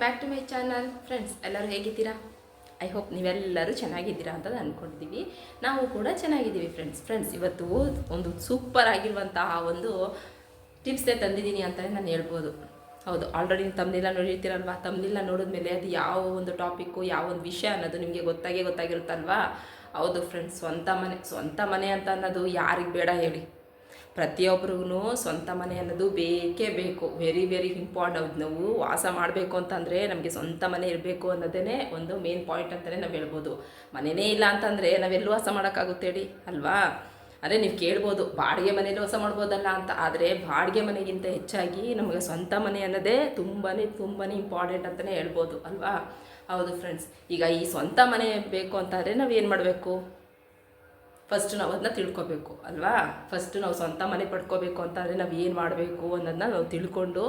Back to my channel friends ಎಲ್ಲರೂ ಹೇಗಿದ್ದೀರಾ? I hope ನೀವೆಲ್ಲರೂ ಚೆನ್ನಾಗಿದ್ದೀರಾ ಅಂತ ಅಂದ್ಕೊಂಡಿದ್ದೀವಿ ನಾವು ಕೂಡ ಚೆನ್ನಾಗಿದ್ದೀವಿ ಫ್ರೆಂಡ್ಸ್ ಫ್ರೆಂಡ್ಸ್ ಇವತ್ತು ಒಂದು ಸೂಪರ್ ಆಗಿರುವಂತಹ ಒಂದು ಟಿಪ್ಸೇ ತಂದಿದ್ದೀನಿ ಅಂತಲೇ ನಾನು ಹೇಳ್ಬೋದು. ಹೌದು ಆಲ್ರೆಡಿ ತಮ್ಮನೆಲ್ಲ ನೋಡಿರ್ತೀರಲ್ವಾ? ತಮ್ಮನೆಲ್ಲ ನೋಡಿದ್ಮೇಲೆ ಅದು ಯಾವ ಒಂದು ಟಾಪಿಕ್ಕು ಯಾವ ಒಂದು ವಿಷಯ ಅನ್ನೋದು ನಿಮಗೆ ಗೊತ್ತಾಗೇ ಗೊತ್ತಾಗಿರುತ್ತಲ್ವಾ? ಹೌದು ಫ್ರೆಂಡ್ಸ್ ಸ್ವಂತ ಮನೆ ಸ್ವಂತ ಮನೆ ಅಂತ ಅನ್ನೋದು ಯಾರಿಗೆ ಬೇಡ ಹೇಳಿ. ಪ್ರತಿಯೊಬ್ಬರಿಗೂ ಸ್ವಂತ ಮನೆ ಅನ್ನೋದು ಬೇಕೇ ಬೇಕು. ವೆರಿ ವೆರಿ ಇಂಪಾರ್ಟೆಂಟ್ ನಾವು ವಾಸ ಮಾಡಬೇಕು ಅಂತಂದರೆ ನಮಗೆ ಸ್ವಂತ ಮನೆ ಇರಬೇಕು ಅನ್ನೋದೇ ಒಂದು ಮೇನ್ ಪಾಯಿಂಟ್ ಅಂತಲೇ ನಾವು ಹೇಳ್ಬೋದು. ಮನೆಯೇ ಇಲ್ಲ ಅಂತಂದರೆ ನಾವೆಲ್ಲೂ ವಾಸ ಮಾಡೋಕ್ಕಾಗುತ್ತೆ ಹೇಳಿ, ಅಲ್ವಾ? ಅದೇ ನೀವು ಕೇಳ್ಬೋದು, ಬಾಡಿಗೆ ಮನೇಲಿ ವಾಸ ಮಾಡ್ಬೋದಲ್ಲ ಅಂತ. ಆದರೆ ಬಾಡಿಗೆ ಮನೆಗಿಂತ ಹೆಚ್ಚಾಗಿ ನಮಗೆ ಸ್ವಂತ ಮನೆ ಅನ್ನೋದೇ ತುಂಬಾ ತುಂಬಾ ಇಂಪಾರ್ಟೆಂಟ್ ಅಂತಲೇ ಹೇಳ್ಬೋದು, ಅಲ್ವಾ? ಹೌದು ಫ್ರೆಂಡ್ಸ್ ಈಗ ಈ ಸ್ವಂತ ಮನೆ ಬೇಕು ಅಂತಂದರೆ ನಾವು ಏನು ಮಾಡಬೇಕು? ಫಸ್ಟ್ ನಾವು ಅದನ್ನ ತಿಳ್ಕೊಬೇಕು, ಅಲ್ವಾ? ಫಸ್ಟ್ ನಾವು ಸ್ವಂತ ಮನೆ ಪಡ್ಕೋಬೇಕು ಅಂತಂದರೆ ನಾವು ಏನು ಮಾಡಬೇಕು ಅನ್ನೋದನ್ನ ನಾವು ತಿಳ್ಕೊಂಡು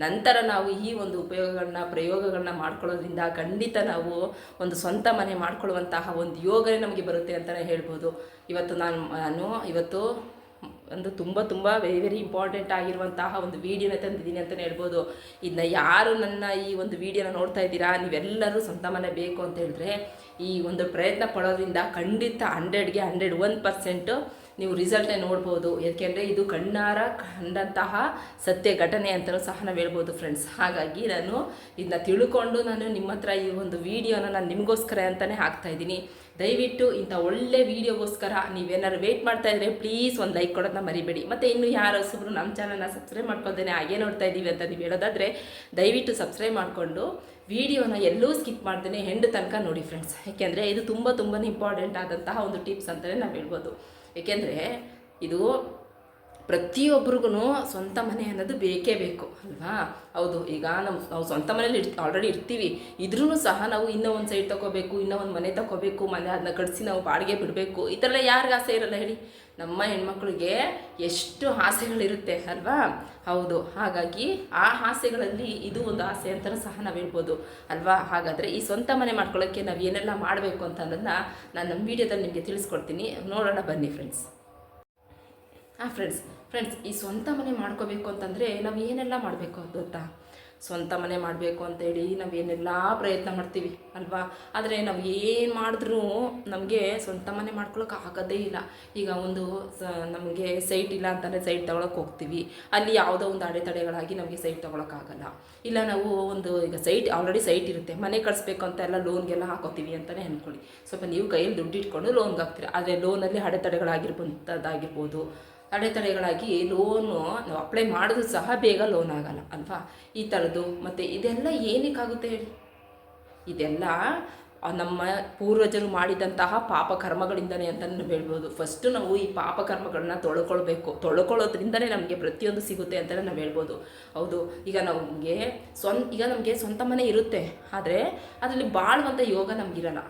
ನಂತರ ನಾವು ಈ ಒಂದು ಉಪಯೋಗಗಳನ್ನ, ಪ್ರಯೋಗಗಳನ್ನ ಮಾಡ್ಕೊಳ್ಳೋದ್ರಿಂದ ಖಂಡಿತ ನಾವು ಒಂದು ಸ್ವಂತ ಮನೆ ಮಾಡ್ಕೊಳ್ಳುವಂತಹ ಒಂದು ಯೋಗನೇ ನಮಗೆ ಬರುತ್ತೆ ಅಂತಲೇ ಹೇಳ್ಬೋದು. ಇವತ್ತು ನಾನು ನಾನು, ಇವತ್ತು ಒಂದು ತುಂಬ ತುಂಬ ವೆರಿ ವೆರಿ ಇಂಪಾರ್ಟೆಂಟ್ ಆಗಿರುವಂತಹ ಒಂದು ವೀಡಿಯೋನ ತಂದಿದ್ದೀನಿ ಅಂತಲೇ ಹೇಳ್ಬೋದು. ಇದನ್ನ ಯಾರು ನನ್ನ ಈ ಒಂದು ವೀಡಿಯೋನ ನೋಡ್ತಾ ಇದ್ದೀರಾ? ನೀವೆಲ್ಲರೂ ಸ್ವಂತ ಮನೆ ಬೇಕು ಅಂತ ಹೇಳಿದ್ರೆ ಈ ಒಂದು ಪ್ರಯತ್ನ ಪಡೋದ್ರಿಂದ ಖಂಡಿತ ಹಂಡ್ರೆಡ್ಗೆ ಹಂಡ್ರೆಡ್ ಒನ್ ಪರ್ಸೆಂಟು ನೀವು ರಿಸಲ್ಟೇ ನೋಡ್ಬೋದು. ಯಾಕೆಂದರೆ ಇದು ಕಣ್ಣಾರ ಕಂಡಂತಹ ಸತ್ಯ ಘಟನೆ ಅಂತಲೂ ಸಹ ನಾವು ಹೇಳ್ಬೋದು ಫ್ರೆಂಡ್ಸ್ ಹಾಗಾಗಿ ನಾನು ಇದನ್ನ ತಿಳ್ಕೊಂಡು ನಾನು ನಿಮ್ಮ ಹತ್ರ ಈ ಒಂದು ವೀಡಿಯೋನ ನಾನು ನಿಮಗೋಸ್ಕರ ಅಂತಲೇ ಹಾಕ್ತಾ ಇದ್ದೀನಿ. ದಯವಿಟ್ಟು ಇಂಥ ಒಳ್ಳೆ ವೀಡಿಯೋಗೋಸ್ಕರ ನೀವೇನಾದ್ರು ವೆಯ್ಟ್ ಮಾಡ್ತಾ ಇದ್ರೆ ಪ್ಲೀಸ್ ಒಂದು ಲೈಕ್ ಕೊಡೋದನ್ನ ಮರಿಬೇಡಿ. ಮತ್ತು ಇನ್ನು ಯಾರು ಹೊಸಬ್ರು ನಮ್ಮ ಚಾನಲ್ನ ಸಬ್ಸ್ಕ್ರೈಬ್ ಮಾಡ್ಕೊಳ್ದೇನೆ ಹಾಗೆ ನೋಡ್ತಾ ಇದ್ದೀವಿ ಅಂತ ನೀವು ಹೇಳೋದಾದರೆ ದಯವಿಟ್ಟು ಸಬ್ಸ್ಕ್ರೈಬ್ ಮಾಡಿಕೊಂಡು ವಿಡಿಯೋನ ಎಲ್ಲೂ ಸ್ಕಿಪ್ ಮಾಡ್ತೇನೆ ಹೆಂಡು ತನಕ ನೋಡಿ ಫ್ರೆಂಡ್ಸ್ ಯಾಕೆಂದರೆ ಇದು ತುಂಬ ತುಂಬಾ ಇಂಪಾರ್ಟೆಂಟ್ ಆದಂತಹ ಒಂದು ಟಿಪ್ಸ್ ಅಂತಲೇ ನಾವು ಹೇಳ್ಬೋದು. ಏಕೆಂದರೆ ಇದು ಪ್ರತಿಯೊಬ್ರಿಗೂ ಸ್ವಂತ ಮನೆ ಅನ್ನೋದು ಬೇಕೇ ಬೇಕು, ಅಲ್ವಾ? ಹೌದು, ಈಗ ನಾವು ನಾವು ಸ್ವಂತ ಮನೇಲಿ ಆಲ್ರೆಡಿ ಇರ್ತೀವಿ. ಇದ್ರೂ ಸಹ ನಾವು ಇನ್ನೂ ಒಂದು ಸೈಡ್ ತೊಗೋಬೇಕು ಇನ್ನೂ ಒಂದು ಮನೆ ತೊಗೋಬೇಕು ಮನೆ ಅದನ್ನ ಕಡಿಸಿ ನಾವು ಬಾಡಿಗೆ ಬಿಡಬೇಕು. ಈ ಥರ ಯಾರಿಗೆ ಆಸೆ ಇರಲ್ಲ ಹೇಳಿ? ನಮ್ಮ ಹೆಣ್ಮಕ್ಳಿಗೆ ಎಷ್ಟು ಆಸೆಗಳಿರುತ್ತೆ, ಅಲ್ವಾ? ಹೌದು, ಹಾಗಾಗಿ ಆ ಆಸೆಗಳಲ್ಲಿ ಇದು ಒಂದು ಆಸೆ ಅಂತಲೂ ಸಹ ನಾವು ಹೇಳ್ಬೋದು, ಅಲ್ವಾ? ಹಾಗಾದರೆ ಈ ಸ್ವಂತ ಮನೆ ಮಾಡ್ಕೊಳ್ಳೋಕ್ಕೆ ನಾವು ಏನೆಲ್ಲ ಮಾಡಬೇಕು ಅಂತ ಅನ್ನೋದನ್ನ ನಾನು ನಮ್ಮ ವೀಡಿಯೋದಲ್ಲಿ ನಿಮಗೆ ತಿಳಿಸ್ಕೊಡ್ತೀನಿ. ನೋಡೋಣ ಬನ್ನಿ ಫ್ರೆಂಡ್ಸ್ ಹಾಂ ಫ್ರೆಂಡ್ಸ್ ಫ್ರೆಂಡ್ಸ್ ಈ ಸ್ವಂತ ಮನೆ ಮಾಡ್ಕೋಬೇಕು ಅಂತಂದರೆ ನಾವು ಏನೆಲ್ಲ ಮಾಡಬೇಕು ಗೊತ್ತಾ? ಸ್ವಂತ ಮನೆ ಮಾಡಬೇಕು ಅಂತೇಳಿ ನಾವೇನೆಲ್ಲ ಪ್ರಯತ್ನ ಮಾಡ್ತೀವಿ, ಅಲ್ವಾ? ಆದರೆ ನಾವು ಏನು ಮಾಡಿದ್ರೂ ನಮಗೆ ಸ್ವಂತ ಮನೆ ಮಾಡ್ಕೊಳಕ್ಕೆ ಆಗೋದೇ ಇಲ್ಲ. ಈಗ ಒಂದು ನಮಗೆ ಸೈಟ್ ಇಲ್ಲ ಅಂತಂದರೆ ಸೈಟ್ ತೊಗೊಳಕ್ಕೆ ಹೋಗ್ತೀವಿ. ಅಲ್ಲಿ ಯಾವುದೋ ಒಂದು ಅಡೆತಡೆಗಳಾಗಿ ನಮಗೆ ಸೈಟ್ ತೊಗೊಳಕ್ಕಾಗಲ್ಲ ಇಲ್ಲ ನಾವು ಒಂದು, ಈಗ ಸೈಟ್ ಆಲ್ರೆಡಿ ಸೈಟ್ ಇರುತ್ತೆ. ಮನೆ ಕಳಿಸ್ಬೇಕು ಅಂತ ಎಲ್ಲ ಲೋನ್ಗೆಲ್ಲ ಹಾಕೋತೀವಿ ಅಂತಲೇ ಅಂದ್ಕೊಳ್ಳಿ ಸ್ವಲ್ಪ ನೀವು ಕೈಯಲ್ಲಿ ದುಡ್ಡು ಇಟ್ಕೊಂಡು ಲೋನ್ಗೆ ಹಾಕ್ತೀರಿ? ಆದರೆ ಲೋನಲ್ಲಿ ಅಡೆತಡೆಗಳಾಗಿರ್ಬಂಥದ್ದಾಗಿರ್ಬೋದು ಅಡೆತಡೆಗಳಾಗಿ ಲೋನು ನಾವು ಅಪ್ಲೈ ಮಾಡಿದ್ರು ಸಹ ಬೇಗ ಲೋನ್ ಆಗಲ್ಲ, ಅಲ್ವಾ? ಈ ಥರದ್ದು ಮತ್ತು ಇದೆಲ್ಲ ಏನಕ್ಕಾಗುತ್ತೆ ಹೇಳಿ? ಇದೆಲ್ಲ ನಮ್ಮ ಪೂರ್ವಜರು ಮಾಡಿದಂತಹ ಪಾಪ ಕರ್ಮಗಳಿಂದನೇ ಅಂತ ನಾವು ಹೇಳ್ಬೋದು. ಫಸ್ಟು ನಾವು ಈ ಪಾಪ ಕರ್ಮಗಳನ್ನ ತೊಳ್ಕೊಳ್ಬೇಕು. ತೊಳ್ಕೊಳ್ಳೋದ್ರಿಂದನೇ ನಮಗೆ ಪ್ರತಿಯೊಂದು ಸಿಗುತ್ತೆ ಅಂತಲೇ ನಾವು ಹೇಳ್ಬೋದು. ಹೌದು, ಈಗ ನಮಗೆ ಸ್ವಂತ, ಈಗ ನಮಗೆ ಸ್ವಂತ ಮನೆ ಇರುತ್ತೆ. ಆದರೆ ಅದರಲ್ಲಿ ಬಾಳುವಂಥ ಯೋಗ ನಮಗಿರಲ್ಲ.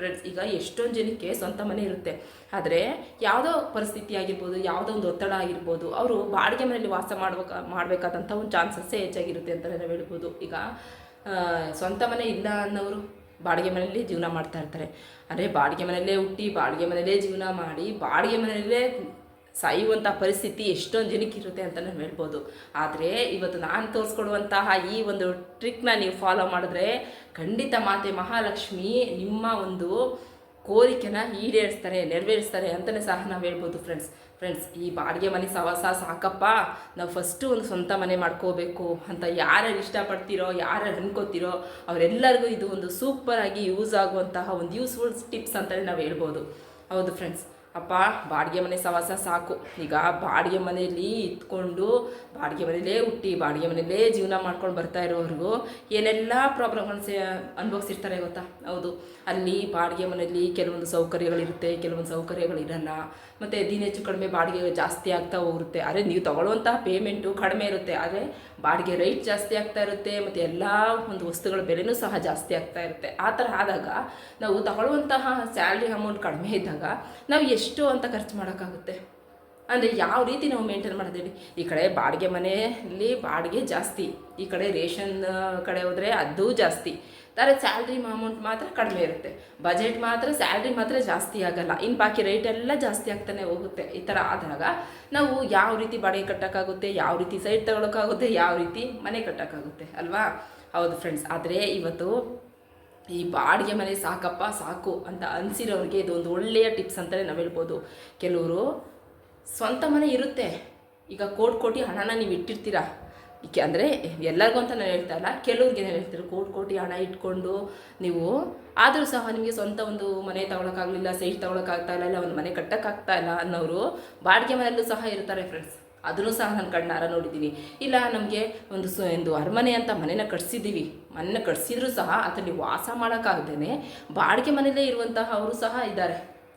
ಫ್ರೆಂಡ್ಸ್ ಈಗ ಎಷ್ಟೊಂದು ಜನಕ್ಕೆ ಸ್ವಂತ ಮನೆ ಇರುತ್ತೆ. ಆದರೆ ಯಾವುದೋ ಪರಿಸ್ಥಿತಿ ಆಗಿರ್ಬೋದು, ಯಾವುದೋ ಒಂದು ಒತ್ತಡ ಆಗಿರ್ಬೋದು, ಅವರು ಬಾಡಿಗೆ ಮನೆಯಲ್ಲಿ ವಾಸ ಮಾಡ್ಬೇಕ ಮಾಡಬೇಕಾದಂಥ ಒಂದು ಚಾನ್ಸಸ್ಸೇ ಹೆಚ್ಚಾಗಿರುತ್ತೆ ಅಂತಲೇ ನಾವು ಹೇಳ್ಬೋದು. ಈಗ ಸ್ವಂತ ಮನೆ ಇಲ್ಲ ಅನ್ನೋರು ಬಾಡಿಗೆ ಮನೆಯಲ್ಲಿ ಜೀವನ ಮಾಡ್ತಾ ಇರ್ತಾರೆ. ಅಂದರೆ ಬಾಡಿಗೆ ಮನೆಯಲ್ಲೇ ಹುಟ್ಟಿ, ಬಾಡಿಗೆ ಮನೆಯಲ್ಲೇ ಜೀವನ ಮಾಡಿ, ಬಾಡಿಗೆ ಮನೆಯಲ್ಲೇ ಸಾಯುವಂಥ ಪರಿಸ್ಥಿತಿ ಎಷ್ಟೊಂದು ಜನಕ್ಕೆ ಇರುತ್ತೆ ಅಂತ ನಾವು ಹೇಳ್ಬೋದು. ಆದರೆ ಇವತ್ತು ನಾನು ತೋರಿಸ್ಕೊಡುವಂತಹ ಈ ಒಂದು ಟ್ರಿಕ್ನ ನೀವು ಫಾಲೋ ಮಾಡಿದ್ರೆ ಖಂಡಿತ ಮಾತೆ ಮಹಾಲಕ್ಷ್ಮಿ ನಿಮ್ಮ ಒಂದು ಕೋರಿಕೆನ ಈಡೇರಿಸ್ತಾರೆ, ನೆರವೇರಿಸ್ತಾರೆ ಅಂತಲೇ ಸಹ ನಾವು ಹೇಳ್ಬೋದು ಫ್ರೆಂಡ್ಸ್ ಫ್ರೆಂಡ್ಸ್ ಈ ಬಾಡಿಗೆ ಮನೆ ಸವಾಸ ಸಾಕಪ್ಪ. ನಾವು ಫಸ್ಟು ಒಂದು ಸ್ವಂತ ಮನೆ ಮಾಡ್ಕೋಬೇಕು ಅಂತ ಯಾರ್ಯಾರು ಇಷ್ಟಪಡ್ತೀರೋ, ಯಾರ್ಯಾರು ಅನ್ಕೋತೀರೋ ಅವರೆಲ್ಲರಿಗೂ ಇದು ಒಂದು ಸೂಪರಾಗಿ ಯೂಸ್ ಆಗುವಂತಹ ಒಂದು ಯೂಸ್ಫುಲ್ ಟಿಪ್ಸ್ ಅಂತಲೇ ನಾವು ಹೇಳ್ಬೋದು. ಹೌದು ಫ್ರೆಂಡ್ಸ್ ಅಪ್ಪ, ಬಾಡಿಗೆ ಮನೆ ಸವಾಸ ಸಾಕು. ಈಗ ಬಾಡಿಗೆ ಮನೆಯಲ್ಲಿ ಇದ್ಕೊಂಡು ಬಾಡಿಗೆ ಮನೆಯಲ್ಲೇ ಹುಟ್ಟಿ, ಬಾಡಿಗೆ ಮನೆಯಲ್ಲೇ ಜೀವನ ಮಾಡ್ಕೊಂಡು ಬರ್ತಾ ಇರೋವ್ರಿಗೂ ಏನೆಲ್ಲ ಪ್ರಾಬ್ಲಮ್ಗಳನ್ನ ಸೇ ಅನುಭವಿಸಿರ್ತಾರೆ ಗೊತ್ತಾ? ಹೌದು. ಅಲ್ಲಿ ಬಾಡಿಗೆ ಮನೆಯಲ್ಲಿ ಕೆಲವೊಂದು ಸೌಕರ್ಯಗಳಿರುತ್ತೆ, ಕೆಲವೊಂದು ಸೌಕರ್ಯಗಳಿರಲ್ಲ. ಮತ್ತು ದಿನ ಹೆಚ್ಚು ಕಡಿಮೆ ಬಾಡಿಗೆ ಜಾಸ್ತಿ ಆಗ್ತಾ ಹೋಗುತ್ತೆ. ಆದರೆ ನೀವು ತಗೊಳ್ಳುವಂತಹ ಪೇಮೆಂಟು ಕಡಿಮೆ ಇರುತ್ತೆ. ಆದರೆ ಬಾಡಿಗೆ ರೇಟ್ ಜಾಸ್ತಿ ಆಗ್ತಾ ಇರುತ್ತೆ. ಮತ್ತು ಎಲ್ಲ ಒಂದು ವಸ್ತುಗಳ ಬೆಲೆನೂ ಸಹ ಜಾಸ್ತಿ ಆಗ್ತಾ ಇರುತ್ತೆ. ಆ ಥರ ಆದಾಗ ನಾವು ತಗೊಳ್ಳುವಂತಹ ಸ್ಯಾಲ್ರಿ ಅಮೌಂಟ್ ಕಡಿಮೆ ಇದ್ದಾಗ ನಾವು ಎಷ್ಟು ಅಂತ ಖರ್ಚು ಮಾಡೋಕ್ಕಾಗುತ್ತೆ? ಅಂದರೆ ಯಾವ ರೀತಿ ನಾವು ಮೇಂಟೈನ್ ಮಾಡಿದ್ದೀವಿ? ಈ ಕಡೆ ಬಾಡಿಗೆ ಮನೆಯಲ್ಲಿ ಬಾಡಿಗೆ ಜಾಸ್ತಿ. ಈ ಕಡೆ ರೇಷನ್ ಕಡೆ ಹೋದರೆ ಅದು ಜಾಸ್ತಿ. ಆದರೆ ಸ್ಯಾಲ್ರಿ ಅಮೌಂಟ್ ಮಾತ್ರ ಕಡಿಮೆ ಇರುತ್ತೆ. ಬಜೆಟ್ ಮಾತ್ರ ಸ್ಯಾಲ್ರಿ ಮಾತ್ರ ಜಾಸ್ತಿ ಆಗಲ್ಲ. ಇನ್ನು ಬಾಕಿ ರೇಟ್ ಎಲ್ಲ ಜಾಸ್ತಿ ಆಗ್ತಾನೆ ಹೋಗುತ್ತೆ. ಈ ಥರ ಆದಾಗ ನಾವು ಯಾವ ರೀತಿ ಬಾಡಿಗೆ ಕಟ್ಟೋಕ್ಕಾಗುತ್ತೆ, ಯಾವ ರೀತಿ ಸೈಟ್ ತಗೊಳಕ್ಕಾಗುತ್ತೆ, ಯಾವ ರೀತಿ ಮನೆ ಕಟ್ಟೋಕ್ಕಾಗುತ್ತೆ, ಅಲ್ವಾ? ಹೌದು ಫ್ರೆಂಡ್ಸ್ ಆದರೆ ಇವತ್ತು ಈ ಬಾಡಿಗೆ ಮನೆ ಸಾಕಪ್ಪ, ಸಾಕು ಅಂತ ಅನಿಸಿರೋರಿಗೆ ಇದೊಂದು ಒಳ್ಳೆಯ ಟಿಪ್ಸ್ ಅಂತಲೇ ನಾವು ಹೇಳ್ಬೋದು. ಕೆಲವರು ಸ್ವಂತ ಮನೆ ಇರುತ್ತೆ. ಈಗ ಕೋಟಿ ಕೋಟಿ ಹಣನ ನೀವು ಇಟ್ಟಿರ್ತೀರಾ? ಈಕೆ ಅಂದರೆ ಎಲ್ಲರಿಗೂ ಅಂತ ನಾನು ಹೇಳ್ತಾ ಇಲ್ಲ, ಕೆಲವ್ರಿಗೆ ನಾನು ಹೇಳ್ತೀನಿ ಕೋಟಿ ಕೋಟಿ ಹಣ ಇಟ್ಕೊಂಡು ನೀವು ಆದರೂ ಸಹ ನಿಮಗೆ ಸ್ವಂತ ಒಂದು ಮನೆ ತಗೊಳಕ್ಕಾಗಲಿಲ್ಲ ಸೈಟ್ ತಗೊಳಕ್ಕಾಗ್ತಾ ಇಲ್ಲ ಇಲ್ಲ ಒಂದು ಮನೆ ಕಟ್ಟಕ್ಕಾಗ್ತಾ ಇಲ್ಲ ಅನ್ನೋರು ಬಾಡಿಗೆ ಮನೆಯಲ್ಲೂ ಸಹ ಇರ್ತಾರೆ ಫ್ರೆಂಡ್ಸ್ ಅದನ್ನು ಸಹ ನಾನು ಕಣ್ಣಾರ ನೋಡಿದ್ದೀನಿ. ಇಲ್ಲ, ನಮಗೆ ಒಂದು ಸು, ಒಂದು ಅರಮನೆ ಅಂತ ಮನೆನ ಕಟ್ಸಿದ್ದೀವಿ. ಮನೆ ಕಟ್ಸಿದ್ರೂ ಸಹ ಅದರಲ್ಲಿ ವಾಸ ಮಾಡೋಕ್ಕಾಗ್ದೇ ಬಾಡಿಗೆ ಮನೆಯಲ್ಲೇ ಇರುವಂತಹ ಅವರು ಸಹ ಇದ್ದಾರೆ.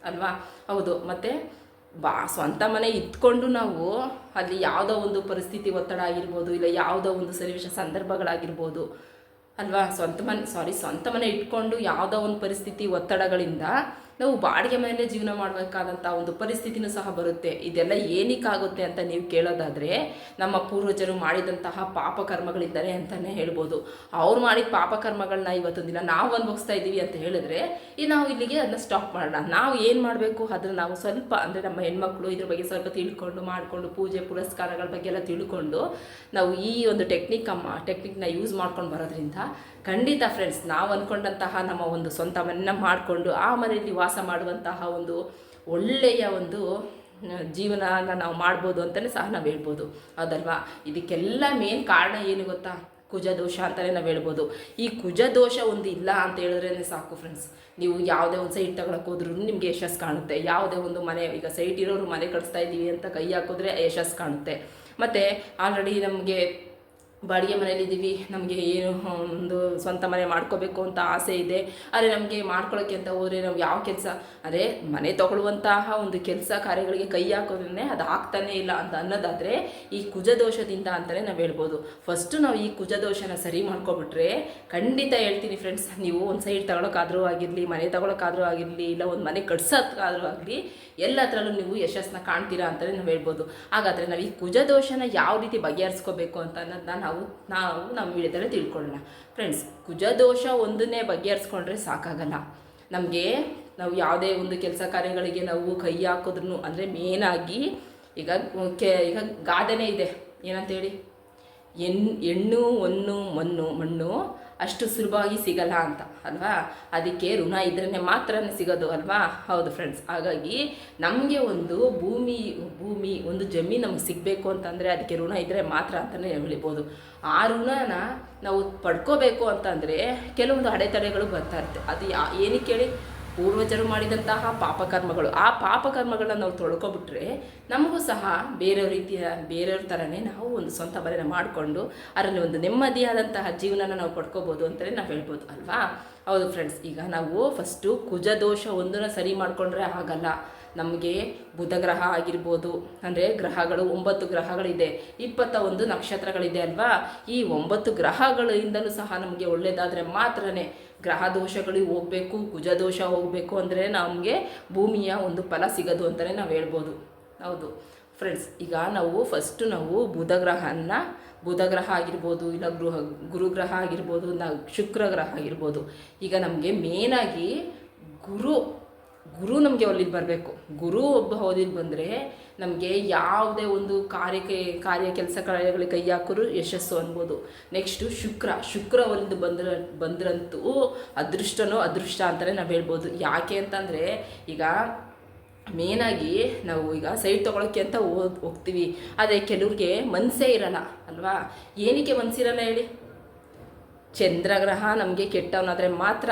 ಅಲ್ವಾ? ಹೌದು. ಮತ್ತು ಬಾ, ಸ್ವಂತ ಮನೆ ಇದ್ಕೊಂಡು ನಾವು ಅಲ್ಲಿ ಯಾವುದೋ ಒಂದು ಪರಿಸ್ಥಿತಿ ಒತ್ತಡ ಆಗಿರ್ಬೋದು, ಇಲ್ಲ ಯಾವುದೋ ಒಂದು ಸನ್ನಿವೇಶ ಸಂದರ್ಭಗಳಾಗಿರ್ಬೋದು, ಅಲ್ವಾ? ಸ್ವಂತ ಮನೆ ಸಾರಿ ಸ್ವಂತ ಮನೆ ಇಟ್ಕೊಂಡು ಯಾವುದೋ ಒಂದು ಪರಿಸ್ಥಿತಿ ಒತ್ತಡಗಳಿಂದ ನಾವು ಬಾಡಿಗೆ ಮನೆಯಲ್ಲೇ ಜೀವನ ಮಾಡಬೇಕಾದಂಥ ಒಂದು ಪರಿಸ್ಥಿತಿನೂ ಸಹ ಬರುತ್ತೆ. ಇದೆಲ್ಲ ಏನಕ್ಕಾಗುತ್ತೆ ಅಂತ ನೀವು ಕೇಳೋದಾದರೆ, ನಮ್ಮ ಪೂರ್ವಜರು ಮಾಡಿದಂತಹ ಪಾಪಕರ್ಮಗಳಿದ್ದಾರೆ ಅಂತಲೇ ಹೇಳ್ಬೋದು. ಅವ್ರು ಮಾಡಿದ ಪಾಪಕರ್ಮಗಳನ್ನ ಇವತ್ತೊಂದು ದಿನ ನಾವು ಅನುಭವಿಸ್ತಾ ಇದ್ದೀವಿ ಅಂತ ಹೇಳಿದ್ರೆ, ಈ ನಾವು ಇಲ್ಲಿಗೆ ಅದನ್ನ ಸ್ಟಾಪ್ ಮಾಡೋಣ. ನಾವು ಏನು ಮಾಡಬೇಕು? ಅದನ್ನು ನಾವು ಸ್ವಲ್ಪ ಅಂದರೆ ನಮ್ಮ ಹೆಣ್ಮಕ್ಳು ಇದ್ರ ಬಗ್ಗೆ ಸ್ವಲ್ಪ ತಿಳ್ಕೊಂಡು ಮಾಡಿಕೊಂಡು ಪೂಜೆ ಪುರಸ್ಕಾರಗಳ ಬಗ್ಗೆ ಎಲ್ಲ ತಿಳ್ಕೊಂಡು ನಾವು ಈ ಒಂದು ಟೆಕ್ನಿಕ್ ಅಮ್ಮ ಟೆಕ್ನಿಕ್ನ ಯೂಸ್ ಮಾಡ್ಕೊಂಡು ಬರೋದ್ರಿಂದ ಖಂಡಿತ ಫ್ರೆಂಡ್ಸ್ ನಾವು ಅಂದ್ಕೊಂಡಂತಹ ನಮ್ಮ ಒಂದು ಸ್ವಂತ ಮನೆಯನ್ನು ಮಾಡಿಕೊಂಡು ಆ ಮನೆಯಲ್ಲಿ ವಾಸ ಮಾಡುವಂತಹ ಒಂದು ಒಳ್ಳೆಯ ಒಂದು ಜೀವನನ ನಾವು ಮಾಡ್ಬೋದು ಅಂತಲೇ ಸಹ ನಾವು ಹೇಳ್ಬೋದು. ಅದಲ್ವಾ? ಇದಕ್ಕೆಲ್ಲ ಮೇನ್ ಕಾರಣ ಏನು ಗೊತ್ತಾ? ಕುಜ ದೋಷ ಅಂತಲೇ ನಾವು ಹೇಳ್ಬೋದು. ಈ ಕುಜ ದೋಷ ಒಂದು ಇಲ್ಲ ಅಂತ ಹೇಳಿದ್ರೇ ಸಾಕು ಫ್ರೆಂಡ್ಸ್ ನೀವು ಯಾವುದೇ ಒಂದು ಸೈಟ್ ತಗೊಳಕ್ಕೆ ಹೋದ್ರೂ ನಿಮಗೆ ಯಶಸ್ಸು ಕಾಣುತ್ತೆ. ಯಾವುದೇ ಒಂದು ಮನೆ, ಈಗ ಸೈಟ್ ಇರೋರು ಮನೆ ಕಳಿಸ್ತಾ ಇದ್ದೀವಿ ಅಂತ ಕೈ ಹಾಕಿದ್ರೆ ಯಶಸ್ಸು ಕಾಣುತ್ತೆ. ಮತ್ತು ಆಲ್ರೆಡಿ ನಮಗೆ ಬಾಡಿಗೆ ಮನೇಲಿದ್ದೀವಿ ನಮಗೆ ಏನು ಒಂದು ಸ್ವಂತ ಮನೆ ಮಾಡ್ಕೋಬೇಕು ಅಂತ ಆಸೆ ಇದೆ. ಆದರೆ ನಮಗೆ ಮಾಡ್ಕೊಳ್ಳೋಕ್ಕೆ ಅಂತ ಹೋದರೆ ನಾವು ಯಾವ ಕೆಲಸ? ಅದೇ ಮನೆ ತಗೊಳ್ಳುವಂತಹ ಒಂದು ಕೆಲಸ ಕಾರ್ಯಗಳಿಗೆ ಕೈ ಹಾಕೋದ್ರೆ ಅದು ಆಗ್ತಾನೇ ಇಲ್ಲ ಅಂತ ಅನ್ನೋದಾದರೆ ಈ ಕುಜದೋಷದಿಂದ ಅಂತಲೇ ನಾವು ಹೇಳ್ಬೋದು. ಫಸ್ಟು ನಾವು ಈ ಕುಜದೋಷನ ಸರಿ ಮಾಡ್ಕೊಬಿಟ್ರೆ ಖಂಡಿತ ಹೇಳ್ತೀನಿ ಫ್ರೆಂಡ್ಸ್ ನೀವು ಒಂದು ಸೈಡ್ ತಗೊಳ್ಳೋಕ್ಕಾದರೂ ಆಗಿರಲಿ, ಮನೆ ತಗೊಳಕ್ಕಾದರೂ ಆಗಿರಲಿ, ಇಲ್ಲ ಒಂದು ಮನೆ ಕಟ್ಸೋಕ್ಕಾದ್ರೂ ಆಗಲಿ ಎಲ್ಲ ಹತ್ರಲ್ಲೂ ನೀವು ಯಶಸ್ಸನ್ನ ಕಾಣ್ತೀರಾ ಅಂತಲೇ ನಾವು ಹೇಳ್ಬೋದು. ಹಾಗಾದರೆ ನಾವು ಈ ಕುಜದೋಷನ ಯಾವ ರೀತಿ ಬಗೆಹರಿಸ್ಕೋಬೇಕು ಅಂತ ಅನ್ನೋದನ್ನ ನಾವು ನಾವು ನಾವು ನಮ್ಮ ವಿಡಿಯೋದಲ್ಲಿ ತಿಳ್ಕೊಳ್ಳೋಣ. ಫ್ರೆಂಡ್ಸ್ ಕುಜದೋಷ ಒಂದನ್ನೇ ಬಗೆಹರಿಸ್ಕೊಂಡ್ರೆ ಸಾಕಾಗಲ್ಲ. ನಮಗೆ ನಾವು ಯಾವುದೇ ಒಂದು ಕೆಲಸ ಕಾರ್ಯಗಳಿಗೆ ನಾವು ಕೈ ಹಾಕಿದ್ರು ಅಂದರೆ ಮೇನಾಗಿ ಈಗ ಕೆ ಈಗ ಗಾದೆನೇ ಇದೆ. ಏನಂತೇಳಿ? ಎನ್ ಹೆಣ್ಣು ಒನ್ನು ಮಣ್ಣು ಮಣ್ಣು ಅಷ್ಟು ಸುಲಭವಾಗಿ ಸಿಗಲ್ಲ ಅಂತ, ಅಲ್ವಾ? ಅದಕ್ಕೆ ಋಣ ಇದ್ರೇ ಮಾತ್ರ ಸಿಗೋದು, ಅಲ್ವಾ? ಹೌದು ಫ್ರೆಂಡ್ಸ್ ಹಾಗಾಗಿ ನಮಗೆ ಒಂದು ಭೂಮಿ ಭೂಮಿ, ಒಂದು ಜಮೀನು ನಮ್ಗೆ ಸಿಗಬೇಕು ಅಂತಂದರೆ ಅದಕ್ಕೆ ಋಣ ಇದ್ದರೆ ಮಾತ್ರ ಅಂತಲೇ ಹೇಳಿಬೋದು. ಆ ಋಣನ ನಾವು ಪಡ್ಕೋಬೇಕು ಅಂತಂದರೆ ಕೆಲವೊಂದು ಅಡೆತಡೆಗಳು ಬರ್ತಾ ಇರುತ್ತೆ. ಅದು ಏನಕ್ಕೆ ಹೇಳಿ? ಪೂರ್ವಜರು ಮಾಡಿದಂತಹ ಪಾಪಕರ್ಮಗಳು. ಆ ಪಾಪಕರ್ಮಗಳನ್ನ ನಾವು ತೊಳ್ಕೊಬಿಟ್ರೆ ನಮಗೂ ಸಹ ಬೇರೆ ರೀತಿಯ, ಬೇರೆಯವ್ರ ಥರನೇ ನಾವು ಒಂದು ಸ್ವಂತ ಮನೆನ ಮಾಡಿಕೊಂಡು ಅದರಲ್ಲಿ ಒಂದು ನೆಮ್ಮದಿಯಾದಂತಹ ಜೀವನನ ನಾವು ಪಡ್ಕೋಬೋದು ಅಂತಲೇ ನಾವು ಹೇಳ್ಬೋದು, ಅಲ್ವಾ? ಹೌದು ಫ್ರೆಂಡ್ಸ್ ಈಗ ನಾವು ಫಸ್ಟು ಕುಜದೋಷ ಒಂದನ್ನು ಸರಿ ಮಾಡಿಕೊಂಡ್ರೆ ಆಗಲ್ಲ. ನಮಗೆ ಬುಧ ಗ್ರಹ ಆಗಿರ್ಬೋದು, ಅಂದರೆ ಗ್ರಹಗಳು, ಒಂಬತ್ತು ಗ್ರಹಗಳಿದೆ ಇಪ್ಪತ್ತ ಒಂದು ನಕ್ಷತ್ರಗಳಿದೆ, ಅಲ್ವಾ? ಈ ಒಂಬತ್ತು ಗ್ರಹಗಳಿಂದಲೂ ಸಹ ನಮಗೆ ಒಳ್ಳೆಯದಾದರೆ ಮಾತ್ರನೇ. ಗ್ರಹ ದೋಷಗಳು ಹೋಗಬೇಕು ಕುಜದೋಷ ಹೋಗಬೇಕು ಅಂದರೆ ನಮಗೆ ಭೂಮಿಯ ಒಂದು ಫಲ ಸಿಗೋದು ಅಂತಲೇ ನಾವು ಹೇಳ್ಬೋದು. ಹೌದು. ಫ್ರೆಂಡ್ಸ್ ಈಗ ನಾವು ಫಸ್ಟು ನಾವು ಬುಧ ಗ್ರಹನ ಬುಧ ಗ್ರಹ ಆಗಿರ್ಬೋದು, ಇಲ್ಲ ಗೃಹ, ಗುರುಗ್ರಹ ಆಗಿರ್ಬೋದು, ಇಲ್ಲ ಶುಕ್ರ ಗ್ರಹ ಆಗಿರ್ಬೋದು. ಈಗ ನಮಗೆ ಮೇನಾಗಿ ಗುರು ಗುರು ನಮಗೆ ಒಲ್ಲಿಗೆ ಬರಬೇಕು. ಗುರು ಒಬ್ಬ ಓದಿಗೆ ಬಂದರೆ ನಮಗೆ ಯಾವುದೇ ಒಂದು ಕಾರ್ಯಕ್ಕೆ, ಕಾರ್ಯ ಕೆಲಸ ಕಾರ್ಯಗಳಿಗೆ ಕೈ ಹಾಕಿದ್ರು ಯಶಸ್ಸು ಅನ್ಬೋದು. ನೆಕ್ಸ್ಟು ಶುಕ್ರ ಶುಕ್ರ ಒಲಿದು ಬಂದ್ರ, ಬಂದ್ರಂತೂ ಅದೃಷ್ಟನೋ ಅದೃಷ್ಟ ಅಂತಲೇ ನಾವು ಹೇಳ್ಬೋದು. ಯಾಕೆ ಅಂತಂದರೆ ಈಗ ಮೇನಾಗಿ ನಾವು ಈಗ ಸೈಡ್ ತೊಗೊಳಕ್ಕೆ ಅಂತ ಹೋಗ್ ಹೋಗ್ತೀವಿ. ಆದರೆ ಕೆಲವ್ರಿಗೆ ಮನಸ್ಸೇ ಇರಲ್ಲ, ಅಲ್ವಾ? ಏನಕ್ಕೆ ಮನಸ್ಸಿರಲ್ಲ ಹೇಳಿ? ಚಂದ್ರಗ್ರಹ ನಮಗೆ ಕೆಟ್ಟವನಾದರೆ ಮಾತ್ರ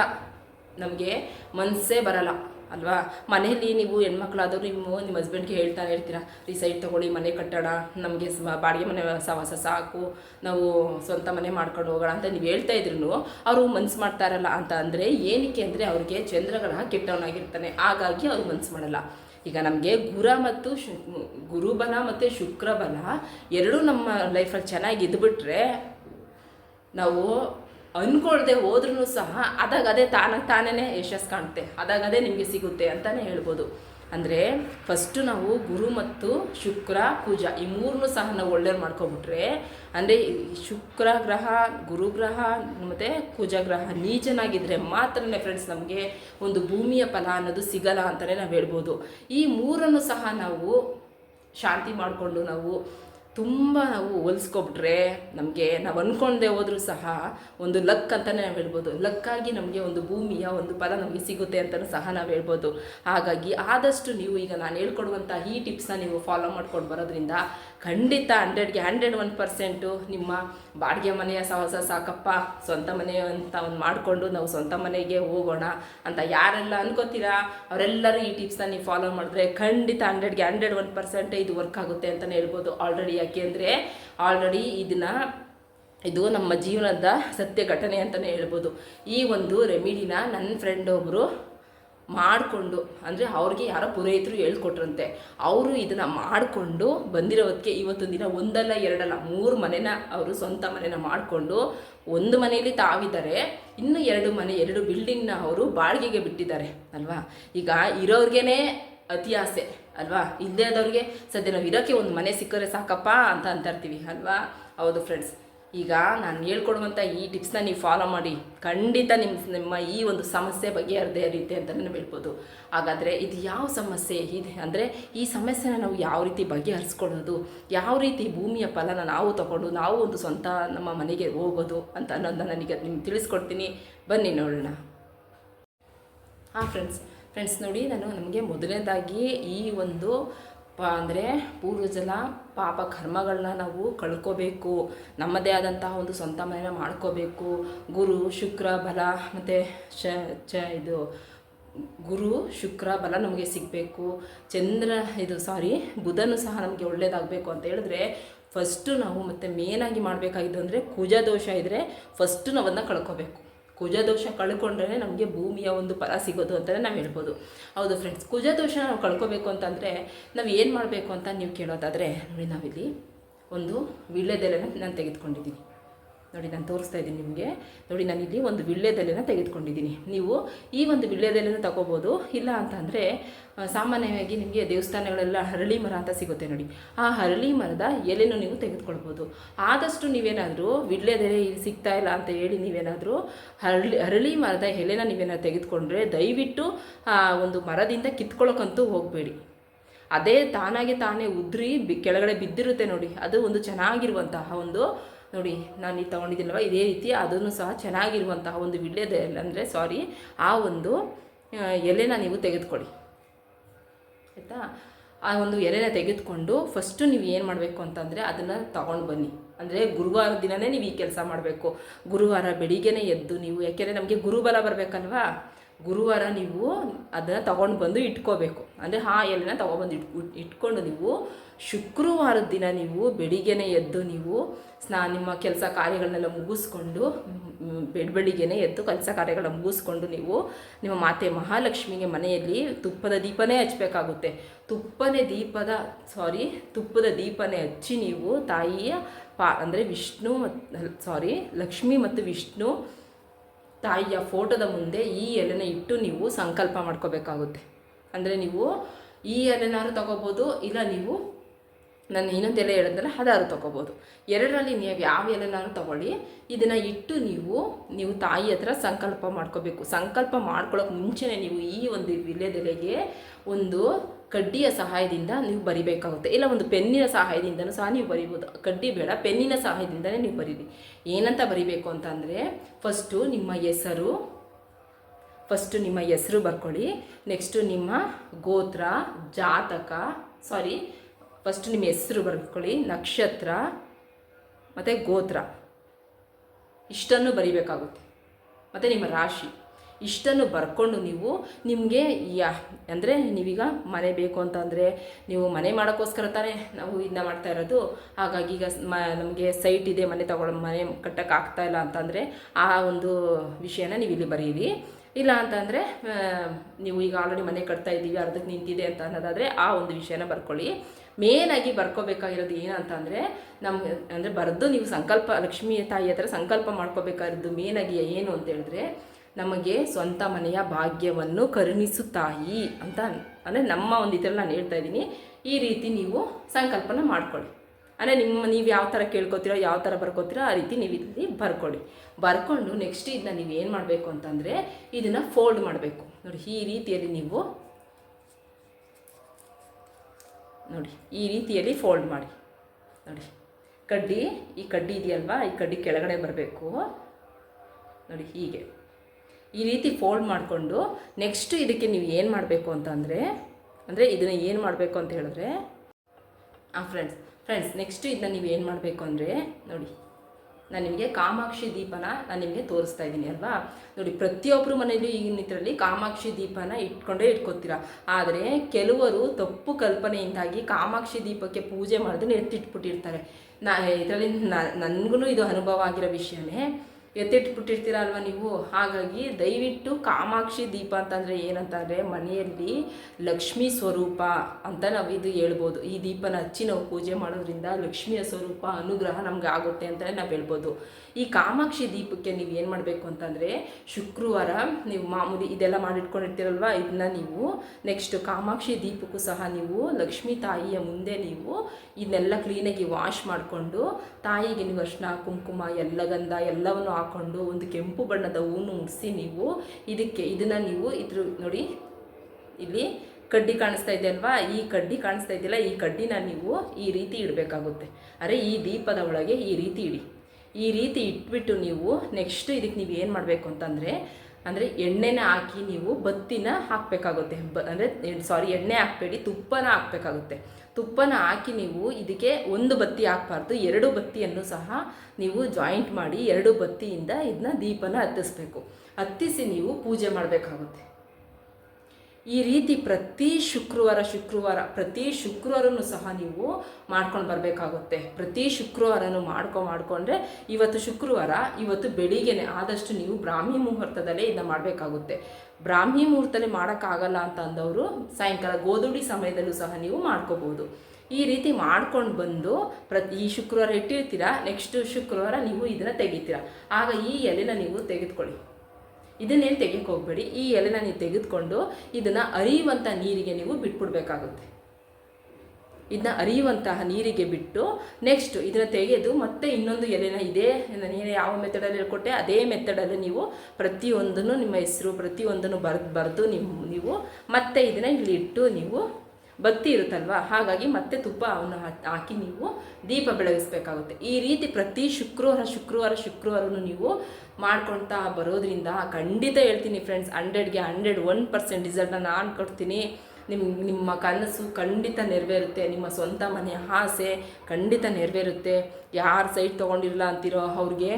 ನಮಗೆ ಮನಸ್ಸೇ ಬರಲ್ಲ. ಅಲ್ವಾ? ಮನೆಯಲ್ಲಿ ನೀವು ಹೆಣ್ಮಕ್ಳಾದವರು ನೀವು ನಿಮ್ಮ ಹಸ್ಬೆಂಡ್ಗೆ ಹೇಳ್ತಾನೆ ಹೇಳ್ತೀರಾ ಈ ಸೈಡ್ ತೊಗೊಳ್ಳಿ, ಮನೆ ಕಟ್ಟೋಣ ನಮಗೆ ಬಾಡಿಗೆ ಮನೆ ಸವಾಸ ಸಾಕು, ನಾವು ಸ್ವಂತ ಮನೆ ಮಾಡ್ಕೊಂಡು ಹೋಗೋಣ ಅಂತ ನೀವು ಹೇಳ್ತಾ ಇದ್ರು ಅವರು ಮನ್ಸು ಮಾಡ್ತಾರಲ್ಲ ಅಂತ ಅಂದರೆ ಏನಕ್ಕೆ ಅಂದರೆ ಅವ್ರಿಗೆ ಚಂದ್ರಗ್ರಹ ಕೆಟ್ಟವನಾಗಿರ್ತಾನೆ. ಹಾಗಾಗಿ ಅವ್ರು ಮನ್ಸು ಮಾಡಲ್ಲ. ಈಗ ನಮಗೆ ಗುರ ಮತ್ತು ಶು, ಗುರುಬಲ ಮತ್ತು ಶುಕ್ರಬಲ ಎರಡೂ ನಮ್ಮ ಲೈಫಲ್ಲಿ ಚೆನ್ನಾಗಿ ಇದ್ಬಿಟ್ರೆ ನಾವು ಅಂದ್ಕೊಳ್ದೆ ಹೋದ್ರೂ ಸಹ ಅದಾಗ ಅದೇ ತಾನಾಗ ತಾನೇ ಯಶಸ್ಸು ಕಾಣುತ್ತೆ ಅದಾಗ ಅದೇ ನಿಮಗೆ ಸಿಗುತ್ತೆ ಅಂತಲೇ ಹೇಳ್ಬೋದು. ಅಂದರೆ ಫಸ್ಟು ನಾವು ಗುರು ಮತ್ತು ಶುಕ್ರ, ಪೂಜಾ ಈ ಮೂರನ್ನು ಸಹ ನಾವು ಒಳ್ಳೆಯವ್ರು ಮಾಡ್ಕೊಬಿಟ್ರೆ, ಅಂದರೆ ಶುಕ್ರ ಗ್ರಹ ಗುರುಗ್ರಹ ಮತ್ತು ಪೂಜಾ ಗ್ರಹ ನೀಚನಾಗಿದ್ದರೆ ಮಾತ್ರನೇ ಫ್ರೆಂಡ್ಸ್ ನಮಗೆ ಒಂದು ಭೂಮಿಯ ಫಲ ಅನ್ನೋದು ಸಿಗಲ್ಲ ಅಂತಲೇ ನಾವು ಹೇಳ್ಬೋದು. ಈ ಮೂರನ್ನು ಸಹ ನಾವು ಶಾಂತಿ ಮಾಡಿಕೊಂಡು ನಾವು ತುಂಬ ನಾವು ಹೋಲಿಸ್ಕೊಬಿಟ್ರೆ ನಮಗೆ ನಾವು ಅಂದ್ಕೊಂಡೆ ಹೋದರೂ ಸಹ ಒಂದು ಲಕ್ ಅಂತಲೇ ನಾವು ಹೇಳ್ಬೋದು. ಲಕ್ಕಾಗಿ ನಮಗೆ ಒಂದು ಭೂಮಿಯ ಒಂದು ಫಲ ನಮಗೆ ಸಿಗುತ್ತೆ ಅಂತಲೂ ಸಹ ನಾವು ಹೇಳ್ಬೋದು. ಹಾಗಾಗಿ ಆದಷ್ಟು ನೀವು ಈಗ ನಾನು ಹೇಳ್ಕೊಡುವಂಥ ಈ ಟಿಪ್ಸನ್ನ ನೀವು ಫಾಲೋ ಮಾಡ್ಕೊಂಡು ಬರೋದ್ರಿಂದ ಖಂಡಿತ ಹಂಡ್ರೆಡ್ಗೆ ಹಂಡ್ರೆಡ್ ಒನ್ ಪರ್ಸೆಂಟು ನಿಮ್ಮ ಬಾಡಿಗೆ ಮನೆಯ ಸಹಸ ಸಾಕಪ್ಪ, ಸ್ವಂತ ಮನೆ ಅಂತ ಒಂದು ಮಾಡಿಕೊಂಡು ನಾವು ಸ್ವಂತ ಮನೆಗೆ ಹೋಗೋಣ ಅಂತ ಯಾರೆಲ್ಲ ಅನ್ಕೋತೀರಾ? ಅವರೆಲ್ಲರೂ ಈ ಟಿಪ್ಸ್ನ ನೀವು ಫಾಲೋ ಮಾಡಿದ್ರೆ ಖಂಡಿತ ಹಂಡ್ರೆಡ್ಗೆ ಹಂಡ್ರೆಡ್ ಒನ್ ಪರ್ಸೆಂಟ್ ಇದು ವರ್ಕ್ ಆಗುತ್ತೆ ಅಂತಲೇ ಹೇಳ್ಬೋದು ಆಲ್ರೆಡಿ ಯಾಕೆಂದರೆ ಆಲ್ರೆಡಿ ಇದನ್ನು ಇದು ನಮ್ಮ ಜೀವನದ ಸತ್ಯ ಘಟನೆ ಅಂತಲೇ ಹೇಳ್ಬೋದು. ಈ ಒಂದು ರೆಮಿಡಿನ ನನ್ನ ಫ್ರೆಂಡ್ ಒಬ್ಬರು ಮಾಡಿಕೊಂಡು, ಅಂದರೆ ಅವ್ರಿಗೆ ಯಾರೋ ಪುರೋಹಿತರು ಹೇಳ್ಕೊಟ್ರಂತೆ, ಅವರು ಇದನ್ನು ಮಾಡಿಕೊಂಡು ಬಂದಿರೋದಕ್ಕೆ ಇವತ್ತೊಂದು ದಿನ ಒಂದಲ್ಲ ಎರಡಲ್ಲ, ಮೂರು ಮನೆನ ಅವರು ಸ್ವಂತ ಮನೆನ ಮಾಡಿಕೊಂಡು ಒಂದು ಮನೆಯಲ್ಲಿ ತಾವಿದ್ದಾರೆ, ಇನ್ನು ಎರಡು ಮನೆ, ಎರಡು ಬಿಲ್ಡಿಂಗ್ನ ಅವರು ಬಾಡಿಗೆಗೆ ಬಿಟ್ಟಿದ್ದಾರೆ, ಅಲ್ವಾ? ಈಗ ಇರೋರ್ಗೇ ಅತಿ ಆಸೆ, ಅಲ್ವಾ? ಇಲ್ಲದೇ ಆದವ್ರಿಗೆ ಸದ್ಯ ನಾವು ಇರೋಕ್ಕೆ ಒಂದು ಮನೆ ಸಿಕ್ಕರೆ ಸಾಕಪ್ಪ ಅಂತ ಅಂತ ಇರ್ತೀವಿ, ಅಲ್ವಾ? ಹೌದು ಫ್ರೆಂಡ್ಸ್ ಈಗ ನಾನು ಹೇಳ್ಕೊಡುವಂಥ ಈ ಟಿಪ್ಸ್ನ ನೀವು ಫಾಲೋ ಮಾಡಿ. ಖಂಡಿತ ನಿಮ್ಮ ನಿಮ್ಮ ಈ ಒಂದು ಸಮಸ್ಯೆ ಬಗೆಹರದೇ ರೀತಿ ಅಂತ ನಾವು ಹೇಳ್ಬೋದು. ಹಾಗಾದರೆ ಇದು ಯಾವ ಸಮಸ್ಯೆ ಇದೆ ಅಂದರೆ ಈ ಸಮಸ್ಯೆನ ನಾವು ಯಾವ ರೀತಿ ಬಗೆಹರಿಸ್ಕೊಳ್ಳೋದು, ಯಾವ ರೀತಿ ಭೂಮಿಯ ಫಲನ ನಾವು ತಗೊಂಡು, ನಾವು ಒಂದು ಸ್ವಂತ ನಮ್ಮ ಮನೆಗೆ ಹೋಗೋದು ಅಂತ ಅನ್ನೋದನ್ನ ನನಗೆ ನಿಮ್ಗೆ ತಿಳಿಸ್ಕೊಡ್ತೀನಿ. ಬನ್ನಿ ನೋಡೋಣ. ಹಾಂ ಫ್ರೆಂಡ್ಸ್ ಫ್ರೆಂಡ್ಸ್ ನೋಡಿ ನಾನು ನಮಗೆ ಮೊದಲನೇದಾಗಿ ಈ ಒಂದು ಪ ಅಂದರೆ ಪೂರ್ವಜಲ ಪಾಪ ಕರ್ಮಗಳನ್ನ ನಾವು ಕಳ್ಕೋಬೇಕು. ನಮ್ಮದೇ ಆದಂತಹ ಒಂದು ಸ್ವಂತ ಮನೆಯ ಮಾಡ್ಕೋಬೇಕು. ಗುರು, ಶುಕ್ರ, ಬಲ ಮತ್ತು ಶ, ಚ ಇದು ಗುರು, ಶುಕ್ರ, ಬಲ ನಮಗೆ ಸಿಗಬೇಕು. ಚಂದ್ರ ಇದು ಸಾರಿ ಬುಧನು ಸಹ ನಮಗೆ ಒಳ್ಳೇದಾಗಬೇಕು ಅಂತ ಹೇಳಿದ್ರೆ ಫಸ್ಟು ನಾವು ಮತ್ತು ಮೇನಾಗಿ ಮಾಡಬೇಕಾಗಿದ್ದು ಅಂದರೆ ಕುಜ ದೋಷ ಇದ್ದರೆ ಫಸ್ಟು ನಾವನ್ನ ಕಳ್ಕೋಬೇಕು. ಕುಜದೋಷ ಕಳ್ಕೊಂಡ್ರೆ ನಮಗೆ ಭೂಮಿಯ ಒಂದು ಫಲ ಸಿಗೋದು ಅಂತಲೇ ನಾವು ಹೇಳ್ಬೋದು. ಹೌದು ಫ್ರೆಂಡ್ಸ್ ಕುಜದೋಷ ನಾವು ಕಳ್ಕೊಬೇಕು ಅಂತಂದರೆ ನಾವು ಏನು ಮಾಡಬೇಕು ಅಂತ ನೀವು ಕೇಳೋದಾದರೆ ನೋಡಿ ನಾವಿಲ್ಲಿ ಒಂದು ವೀಳ್ಯದೆಲೆನ ನಾನು ತೆಗೆದುಕೊಂಡಿದ್ದೀನಿ. ನೋಡಿ, ನಾನು ತೋರಿಸ್ತಾ ಇದ್ದೀನಿ ನಿಮಗೆ. ನೋಡಿ, ನಾನು ಇಲ್ಲಿ ಒಂದು ವಿಳ್ಯದೆಲೆನ ತೆಗೆದುಕೊಂಡಿದ್ದೀನಿ. ನೀವು ಈ ಒಂದು ವಿಳ್ಯದೆಲೆನ ತಗೋಬೋದು. ಇಲ್ಲ ಅಂತಂದರೆ ಸಾಮಾನ್ಯವಾಗಿ ನಿಮಗೆ ದೇವಸ್ಥಾನಗಳೆಲ್ಲ ಹರಳಿ ಮರ ಅಂತ ಸಿಗುತ್ತೆ ನೋಡಿ. ಆ ಹರಳಿ ಮರದ ಎಲೆನೂ ನೀವು ತೆಗೆದುಕೊಳ್ಬೋದು. ಆದಷ್ಟು ನೀವೇನಾದರೂ ವಿಳ್ಯದೆಲೆ ಇಲ್ಲಿ ಸಿಗ್ತಾ ಇಲ್ಲ ಅಂತ ಹೇಳಿ ನೀವೇನಾದರೂ ಹರಳಿ ಹರಳಿ ಮರದ ಎಲೆನ ನೀವೇನಾದ್ರು ತೆಗೆದುಕೊಂಡ್ರೆ ದಯವಿಟ್ಟು, ಆ, ಒಂದು ಮರದಿಂದ ಕಿತ್ಕೊಳ್ಳೋಕ್ಕಂತೂ ಹೋಗಬೇಡಿ. ಅದೇ ತಾನಾಗೆ ತಾನೇ ಉದ್ರಿ ಬಿ, ಕೆಳಗಡೆ ಬಿದ್ದಿರುತ್ತೆ ನೋಡಿ. ಅದು ಒಂದು ಚೆನ್ನಾಗಿರುವಂತಹ ಒಂದು ನೋಡಿ, ನಾನು ಇದು ತೊಗೊಂಡಿದ್ದೀನಲ್ವ ಇದೇ ರೀತಿ ಅದನ್ನು ಸಹ ಚೆನ್ನಾಗಿರುವಂತಹ ಒಂದು ವಿಳ್ಯದ ಅಂದರೆ ಸಾರಿ ಆ ಒಂದು ಎಲೆನ ನೀವು ತೆಗೆದುಕೊಳ್ಳಿ. ಆಯಿತಾ? ಆ ಒಂದು ಎಲೆನ ತೆಗೆದುಕೊಂಡು ಫಸ್ಟು ನೀವು ಏನು ಮಾಡಬೇಕು ಅಂತಂದರೆ ಅದನ್ನು ತಗೊಂಡು ಬನ್ನಿ. ಅಂದರೆ ಗುರುವಾರ ದಿನವೇ ನೀವು ಈ ಕೆಲಸ ಮಾಡಬೇಕು. ಗುರುವಾರ ಬೆಳಿಗ್ಗೆನೇ ಎದ್ದು ನೀವು, ಯಾಕೆಂದರೆ ನಮಗೆ ಗುರುಬಲ ಬರಬೇಕಲ್ವಾ? ಗುರುವಾರ ನೀವು ಅದನ್ನು ತಗೊಂಡು ಬಂದು ಇಟ್ಕೋಬೇಕು. ಅಂದರೆ ಆ ಎಲೆನ ತೊಗೊಬಂದು ಇಟ್ ಇಟ್ಕೊಂಡು ನೀವು ಶುಕ್ರವಾರದ ದಿನ ನೀವು ಬೆಳಿಗ್ಗೆನೇ ಎದ್ದು ನೀವು ಸ್ನಾ, ನಿಮ್ಮ ಕೆಲಸ ಕಾರ್ಯಗಳನ್ನೆಲ್ಲ ಮುಗಿಸ್ಕೊಂಡು ಬೆಡ್ ಬೆಳಿಗ್ಗೆನೆ ಎದ್ದು ಕೆಲಸ ಕಾರ್ಯಗಳನ್ನ ಮುಗಿಸ್ಕೊಂಡು ನೀವು ನಿಮ್ಮ ಮಾತೆ ಮಹಾಲಕ್ಷ್ಮಿಗೆ ಮನೆಯಲ್ಲಿ ತುಪ್ಪದ ದೀಪನೇ ಹಚ್ಚಬೇಕಾಗುತ್ತೆ ತುಪ್ಪನೇ ದೀಪದ ಸಾರಿ ತುಪ್ಪದ ದೀಪನೇ ಹಚ್ಚಿ ನೀವು ತಾಯಿಯ ಪಾ, ಅಂದರೆ ವಿಷ್ಣು ಸಾರಿ ಲಕ್ಷ್ಮಿ ಮತ್ತು ವಿಷ್ಣು ತಾಯಿಯ ಫೋಟೋದ ಮುಂದೆ ಈ ಎಲೆನ ಇಟ್ಟು ನೀವು ಸಂಕಲ್ಪ ಮಾಡ್ಕೋಬೇಕಾಗುತ್ತೆ. ಅಂದರೆ ನೀವು ಈ ಎಲೆನಾರು ತಗೋಬೋದು, ಇಲ್ಲ ನೀವು ನಾನು ಇನ್ನೊಂದು ಎಲೆ ಹೇಳಿದ್ರೆ ಅದಾದ್ರು ತಗೋಬೋದು. ಎರಡರಲ್ಲಿ ನೀವು ಯಾವ ಎಲೆನಾರು ತಗೊಳ್ಳಿ, ಇದನ್ನು ಇಟ್ಟು ನೀವು ನೀವು ತಾಯಿ ಹತ್ರ ಸಂಕಲ್ಪ ಮಾಡ್ಕೋಬೇಕು. ಸಂಕಲ್ಪ ಮಾಡ್ಕೊಳ್ಳೋಕೆ ಮುಂಚೆನೇ ನೀವು ಈ ಒಂದು ವಿಳ್ಯದೆಲೆಗೆ ಒಂದು ಕಡ್ಡಿಯ ಸಹಾಯದಿಂದ ನೀವು ಬರಿಬೇಕಾಗುತ್ತೆ. ಇಲ್ಲ ಒಂದು ಪೆನ್ನಿನ ಸಹಾಯದಿಂದನೂ ಸಹ ನೀವು ಬರಿಬೋದು. ಕಡ್ಡಿ ಬೇಡ, ಪೆನ್ನಿನ ಸಹಾಯದಿಂದಲೇ ನೀವು ಬರೀರಿ. ಏನಂತ ಬರಿಬೇಕು ಅಂತಂದರೆ ಫಸ್ಟು ನಿಮ್ಮ ಹೆಸರು ಫಸ್ಟು ನಿಮ್ಮ ಹೆಸರು ಬರ್ಕೊಳ್ಳಿ. ನೆಕ್ಸ್ಟು ನಿಮ್ಮ ಗೋತ್ರ, ಜಾತಕ ಸಾರಿ ಫಸ್ಟು ನಿಮ್ಮ ಹೆಸರು ಬರ್ಕೊಳ್ಳಿ. ನಕ್ಷತ್ರ, ಮತ್ತು ಗೋತ್ರ. ಇಷ್ಟನ್ನು ಬರಿಬೇಕಾಗುತ್ತೆ. ಮತ್ತು ನಿಮ್ಮ ರಾಶಿ. ಇಷ್ಟನ್ನು ಬರ್ಕೊಂಡು ನೀವು ನಿಮಗೆ, ಯಾ, ಅಂದರೆ ನೀವೀಗ ಮನೆ ಬೇಕು ಅಂತಂದರೆ ನೀವು ಮನೆ ಮಾಡೋಕ್ಕೋಸ್ಕರ ತಾನೇ ನಾವು ಇದನ್ನ ಮಾಡ್ತಾ ಇರೋದು. ಹಾಗಾಗಿ ಈಗ ಮ, ನಮಗೆ ಸೈಟ್ ಇದೆ, ಮನೆ ತಗೊಳ್ಳೋ ಮನೆ ಕಟ್ಟಕ್ಕೆ ಆಗ್ತಾ ಇಲ್ಲ ಅಂತಂದರೆ ಆ ಒಂದು ವಿಷಯನ ನೀವು ಇಲ್ಲಿ ಬರೀರಿ. ಇಲ್ಲ ಅಂತಂದರೆ ನೀವು ಈಗ ಆಲ್ರೆಡಿ ಮನೆ ಕಟ್ತಾ ಇದ್ದೀವಿ ಅರ್ಧಕ್ಕೆ ನಿಂತಿದೆ ಅಂತ ಅನ್ನೋದಾದರೆ ಆ ಒಂದು ವಿಷಯನ ಬರ್ಕೊಳ್ಳಿ. ಮೇನಾಗಿ ಬರ್ಕೋಬೇಕಾಗಿರೋದು ಏನಂತಂದರೆ ನಮ್ಮ ಅಂದರೆ ಬರೆದು ನೀವು ಸಂಕಲ್ಪ, ಲಕ್ಷ್ಮೀ ತಾಯಿ ಹತ್ರ ಸಂಕಲ್ಪ ಮಾಡ್ಕೋಬೇಕಾಗಿರೋದು ಮೇನಾಗಿ ಏನು ಅಂತ ಹೇಳಿದ್ರೆ ನಮಗೆ ಸ್ವಂತ ಮನೆಯ ಭಾಗ್ಯವನ್ನು ಕರುಣಿಸು ತಾಯಿ ಅಂತ ಅಂದರೆ ನಮ್ಮ ಒಂದು ಇದರಲ್ಲಿ ನಾನು ಹೇಳ್ತಾ ಇದ್ದೀನಿ. ಈ ರೀತಿ ನೀವು ಸಂಕಲ್ಪನ ಮಾಡ್ಕೊಳ್ಳಿ. ಅಂದರೆ ನಿಮ್ಮ, ನೀವು ಯಾವ ಥರ ಕೇಳ್ಕೊತೀರೋ, ಯಾವ ಥರ ಬರ್ಕೋತೀರೋ ಆ ರೀತಿ ನೀವು ಇದರಲ್ಲಿ ಬರ್ಕೊಳ್ಳಿ. ಬರ್ಕೊಂಡು ನೆಕ್ಸ್ಟ್ ಇದನ್ನ ನೀವು ಏನು ಮಾಡಬೇಕು ಅಂತಂದರೆ ಇದನ್ನು ಫೋಲ್ಡ್ ಮಾಡಬೇಕು. ನೋಡಿ, ಈ ರೀತಿಯಲ್ಲಿ ನೀವು ನೋಡಿ, ಈ ರೀತಿಯಲ್ಲಿ ಫೋಲ್ಡ್ ಮಾಡಿ. ನೋಡಿ, ಕಡ್ಡಿ, ಈ ಕಡ್ಡಿ ಇದೆಯಲ್ವಾ? ಈ ಕಡ್ಡಿ ಕೆಳಗಡೆ ಬರಬೇಕು. ನೋಡಿ, ಹೀಗೆ. ಈ ರೀತಿ ಫೋಲ್ಡ್ ಮಾಡಿಕೊಂಡು ನೆಕ್ಸ್ಟ್ ಇದಕ್ಕೆ ನೀವು ಏನು ಮಾಡಬೇಕು ಅಂತಂದರೆ ಅಂದರೆ ಇದನ್ನು ಏನು ಮಾಡಬೇಕು ಅಂತ ಹೇಳಿದ್ರೆ ಹಾಂ ಫ್ರೆಂಡ್ಸ್ ಫ್ರೆಂಡ್ಸ್ ನೆಕ್ಸ್ಟ್ ಇದನ್ನ ನೀವು ಏನು ಮಾಡಬೇಕು ಅಂದರೆ, ನೋಡಿ, ನಾನು ನಿಮಗೆ ಕಾಮಾಕ್ಷಿ ದೀಪನ ನಾನು ನಿಮಗೆ ತೋರಿಸ್ತಾ ಇದ್ದೀನಿ ಅಲ್ವಾ? ನೋಡಿ ಪ್ರತಿಯೊಬ್ಬರು ಮನೆಯಲ್ಲೂ ಈಗಿನ ಇದರಲ್ಲಿ ಕಾಮಾಕ್ಷಿ ದೀಪನ ಇಟ್ಕೊಂಡೇ ಇಟ್ಕೋತೀರ? ಆದರೆ ಕೆಲವರು ತಪ್ಪು ಕಲ್ಪನೆಯಿಂದಾಗಿ ಕಾಮಾಕ್ಷಿ ದೀಪಕ್ಕೆ ಪೂಜೆ ಮಾಡೋದನ್ನು ಎತ್ತಿಟ್ಬಿಟ್ಟಿರ್ತಾರೆ. ನಾ, ಇದರಲ್ಲಿ ನನಗೂ ಇದು ಅನುಭವ ಆಗಿರೋ ವಿಷಯನೇ. ಎತ್ತಿಟ್ಬಿಟ್ಟಿರ್ತೀರ ಅಲ್ವಾ ನೀವು? ಹಾಗಾಗಿ ದಯವಿಟ್ಟು ಕಾಮಾಕ್ಷಿ ದೀಪ ಅಂತಂದರೆ ಏನಂತಂದರೆ ಮನೆಯಲ್ಲಿ ಲಕ್ಷ್ಮೀ ಸ್ವರೂಪ ಅಂತ ನಾವು ಇದು ಹೇಳ್ಬೋದು. ಈ ದೀಪನ ಹಚ್ಚಿ ನಾವು ಪೂಜೆ ಮಾಡೋದ್ರಿಂದ ಲಕ್ಷ್ಮಿಯ ಸ್ವರೂಪ, ಅನುಗ್ರಹ ನಮ್ಗೆ ಆಗುತ್ತೆ ಅಂತಲೇ ನಾವು ಹೇಳ್ಬೋದು. ಈ ಕಾಮಾಕ್ಷಿ ದೀಪಕ್ಕೆ ನೀವು ಏನು ಮಾಡಬೇಕು ಅಂತಂದರೆ ಶುಕ್ರವಾರ ನೀವು ಮಾಮೂಲಿ ಇದೆಲ್ಲ ಮಾಡಿಟ್ಕೊಂಡಿರ್ತೀರಲ್ವ? ಇದನ್ನ ನೀವು ನೆಕ್ಸ್ಟ್ ಕಾಮಾಕ್ಷಿ ದೀಪಕ್ಕೂ ಸಹ ನೀವು ಲಕ್ಷ್ಮೀ ತಾಯಿಯ ಮುಂದೆ ನೀವು ಇದನ್ನೆಲ್ಲ ಕ್ಲೀನಾಗಿ ವಾಶ್ ಮಾಡಿಕೊಂಡು ತಾಯಿಗೆ ನೀವು ಅರ್ಶಿನ, ಕುಂಕುಮ, ಎಲ್ಲ ಗಂಧ ಎಲ್ಲವನ್ನು ಹಾಕ್ಕೊಂಡು ಒಂದು ಕೆಂಪು ಬಣ್ಣದ ಹೂವನ್ನು ಮುಡಿಸಿ ನೀವು ಇದಕ್ಕೆ ಇದನ್ನು ನೀವು ಇದ್ರ ನೋಡಿ ಇಲ್ಲಿ ಕಡ್ಡಿ ಕಾಣಿಸ್ತಾ ಇದೆ ಅಲ್ವಾ? ಈ ಕಡ್ಡಿ ಕಾಣಿಸ್ತಾ ಇದೆಯಲ್ಲ, ಈ ಕಡ್ಡಿನ ನೀವು ಈ ರೀತಿ ಇಡಬೇಕಾಗುತ್ತೆ. ಅರೆ ಈ ದೀಪದ ಒಳಗೆ ಈ ರೀತಿ ಇಡಿ. ಈ ರೀತಿ ಇಟ್ಬಿಟ್ಟು ನೀವು ನೆಕ್ಸ್ಟ್ ಇದಕ್ಕೆ ನೀವು ಏನು ಮಾಡಬೇಕು ಅಂತಂದರೆ, ಅಂದರೆ ಎಣ್ಣೆನ ಹಾಕಿ ನೀವು ಬತ್ತಿನ ಹಾಕಬೇಕಾಗುತ್ತೆ. ಬ, ಅಂದರೆ ಸಾರಿ ಎಣ್ಣೆ ಹಾಕಬೇಡಿ, ತುಪ್ಪನ ಹಾಕಬೇಕಾಗುತ್ತೆ. ತುಪ್ಪನ ಹಾಕಿ ನೀವು ಇದಕ್ಕೆ ಒಂದು ಬತ್ತಿ ಹಾಕಬಾರ್ದು, ಎರಡು ಬತ್ತಿಯನ್ನು ಸಹ ನೀವು ಜಾಯಿಂಟ್ ಮಾಡಿ ಎರಡು ಬತ್ತಿಯಿಂದ ಇದನ್ನ ದೀಪನ ಹತ್ತಿಸ್ಬೇಕು. ಹತ್ತಿಸಿ ನೀವು ಪೂಜೆ ಮಾಡಬೇಕಾಗುತ್ತೆ. ಈ ರೀತಿ ಪ್ರತಿ ಶುಕ್ರವಾರ ಶುಕ್ರವಾರ, ಪ್ರತಿ ಶುಕ್ರವಾರನೂ ಸಹ ನೀವು ಮಾಡ್ಕೊಂಡು ಬರಬೇಕಾಗುತ್ತೆ. ಪ್ರತಿ ಶುಕ್ರವಾರನೂ ಮಾಡ್ಕೊ, ಮಾಡಿಕೊಂಡ್ರೆ ಇವತ್ತು ಶುಕ್ರವಾರ, ಇವತ್ತು ಬೆಳಿಗ್ಗೆನೆ ಆದಷ್ಟು ನೀವು ಬ್ರಾಹ್ಮಿ ಮುಹೂರ್ತದಲ್ಲೇ ಇದನ್ನ ಮಾಡಬೇಕಾಗುತ್ತೆ. ಬ್ರಾಹ್ಮಿ ಮುಹೂರ್ತದಲ್ಲಿ ಮಾಡೋಕ್ಕಾಗಲ್ಲ ಅಂತ ಅಂದವರು ಸಾಯಂಕಾಲ ಗೋಧುಡಿ ಸಮಯದಲ್ಲೂ ಸಹ ನೀವು ಮಾಡ್ಕೋಬೋದು. ಈ ರೀತಿ ಮಾಡ್ಕೊಂಡು ಬಂದು ಪ್ರತಿ, ಈ ಶುಕ್ರವಾರ ಇಟ್ಟಿರ್ತೀರ ನೆಕ್ಸ್ಟ್ ಶುಕ್ರವಾರ ನೀವು ಇದನ್ನು ತೆಗಿತೀರ. ಆಗ ಈ ಎಲೆನ ನೀವು ತೆಗೆದುಕೊಳ್ಳಿ. ಇದನ್ನೇನು ತೆಗಿಯಕ್ಕೆ ಹೋಗಬೇಡಿ ಈ ಎಲೆನ ನೀವು ತೆಗೆದುಕೊಂಡು ಇದನ್ನು ಅರಿಯುವಂಥ ನೀರಿಗೆ ನೀವು ಬಿಟ್ಬಿಡ್ಬೇಕಾಗುತ್ತೆ. ಇದನ್ನ ಅರಿಯುವಂತಹ ನೀರಿಗೆ ಬಿಟ್ಟು ನೆಕ್ಸ್ಟ್ ಇದನ್ನು ತೆಗೆದು ಮತ್ತೆ ಇನ್ನೊಂದು ಎಲೆನ ಇದೇ ನೀನು ಯಾವ ಮೆಥಡಲ್ಲಿ ಹೇಳ್ಕೊಟ್ಟೆ ಅದೇ ಮೆಥಡಲ್ಲಿ ನೀವು ಪ್ರತಿಯೊಂದನ್ನು ನಿಮ್ಮ ಹೆಸರು ಪ್ರತಿಯೊಂದನ್ನು ಬರೆದು ಬರೆದು ನಿಮ್ಮ ನೀವು ಮತ್ತೆ ಇದನ್ನು ಇಲ್ಲಿ ಇಟ್ಟು ನೀವು ಬತ್ತಿ ಇರುತ್ತಲ್ವ? ಹಾಗಾಗಿ ಮತ್ತೆ ತುಪ್ಪ ಅವನ್ನ ಹಾಕಿ ನೀವು ದೀಪ ಬೆಳಗಿಸ್ಬೇಕಾಗುತ್ತೆ. ಈ ರೀತಿ ಪ್ರತಿ ಶುಕ್ರವಾರ ಶುಕ್ರವಾರ, ಶುಕ್ರವಾರನು ನೀವು ಮಾಡ್ಕೊಳ್ತಾ ಬರೋದ್ರಿಂದ ಖಂಡಿತ ಹೇಳ್ತೀನಿ ಫ್ರೆಂಡ್ಸ್ ಹಂಡ್ರೆಡ್ಗೆ ಹಂಡ್ರೆಡ್ ಒನ್ ಪರ್ಸೆಂಟ್ ರಿಸಲ್ಟ್ನ ನಾನು ಕೊಡ್ತೀನಿ. ನಿಮ್, ನಿಮ್ಮ ಕನಸು ಖಂಡಿತ ನೆರವೇರುತ್ತೆ. ನಿಮ್ಮ ಸ್ವಂತ ಮನೆಯ ಆಸೆ ಖಂಡಿತ ನೆರವೇರುತ್ತೆ. ಯಾರು ಸೈಟ್ ತೊಗೊಂಡಿರಲ್ಲ ಅಂತಿರೋ ಅವ್ರಿಗೆ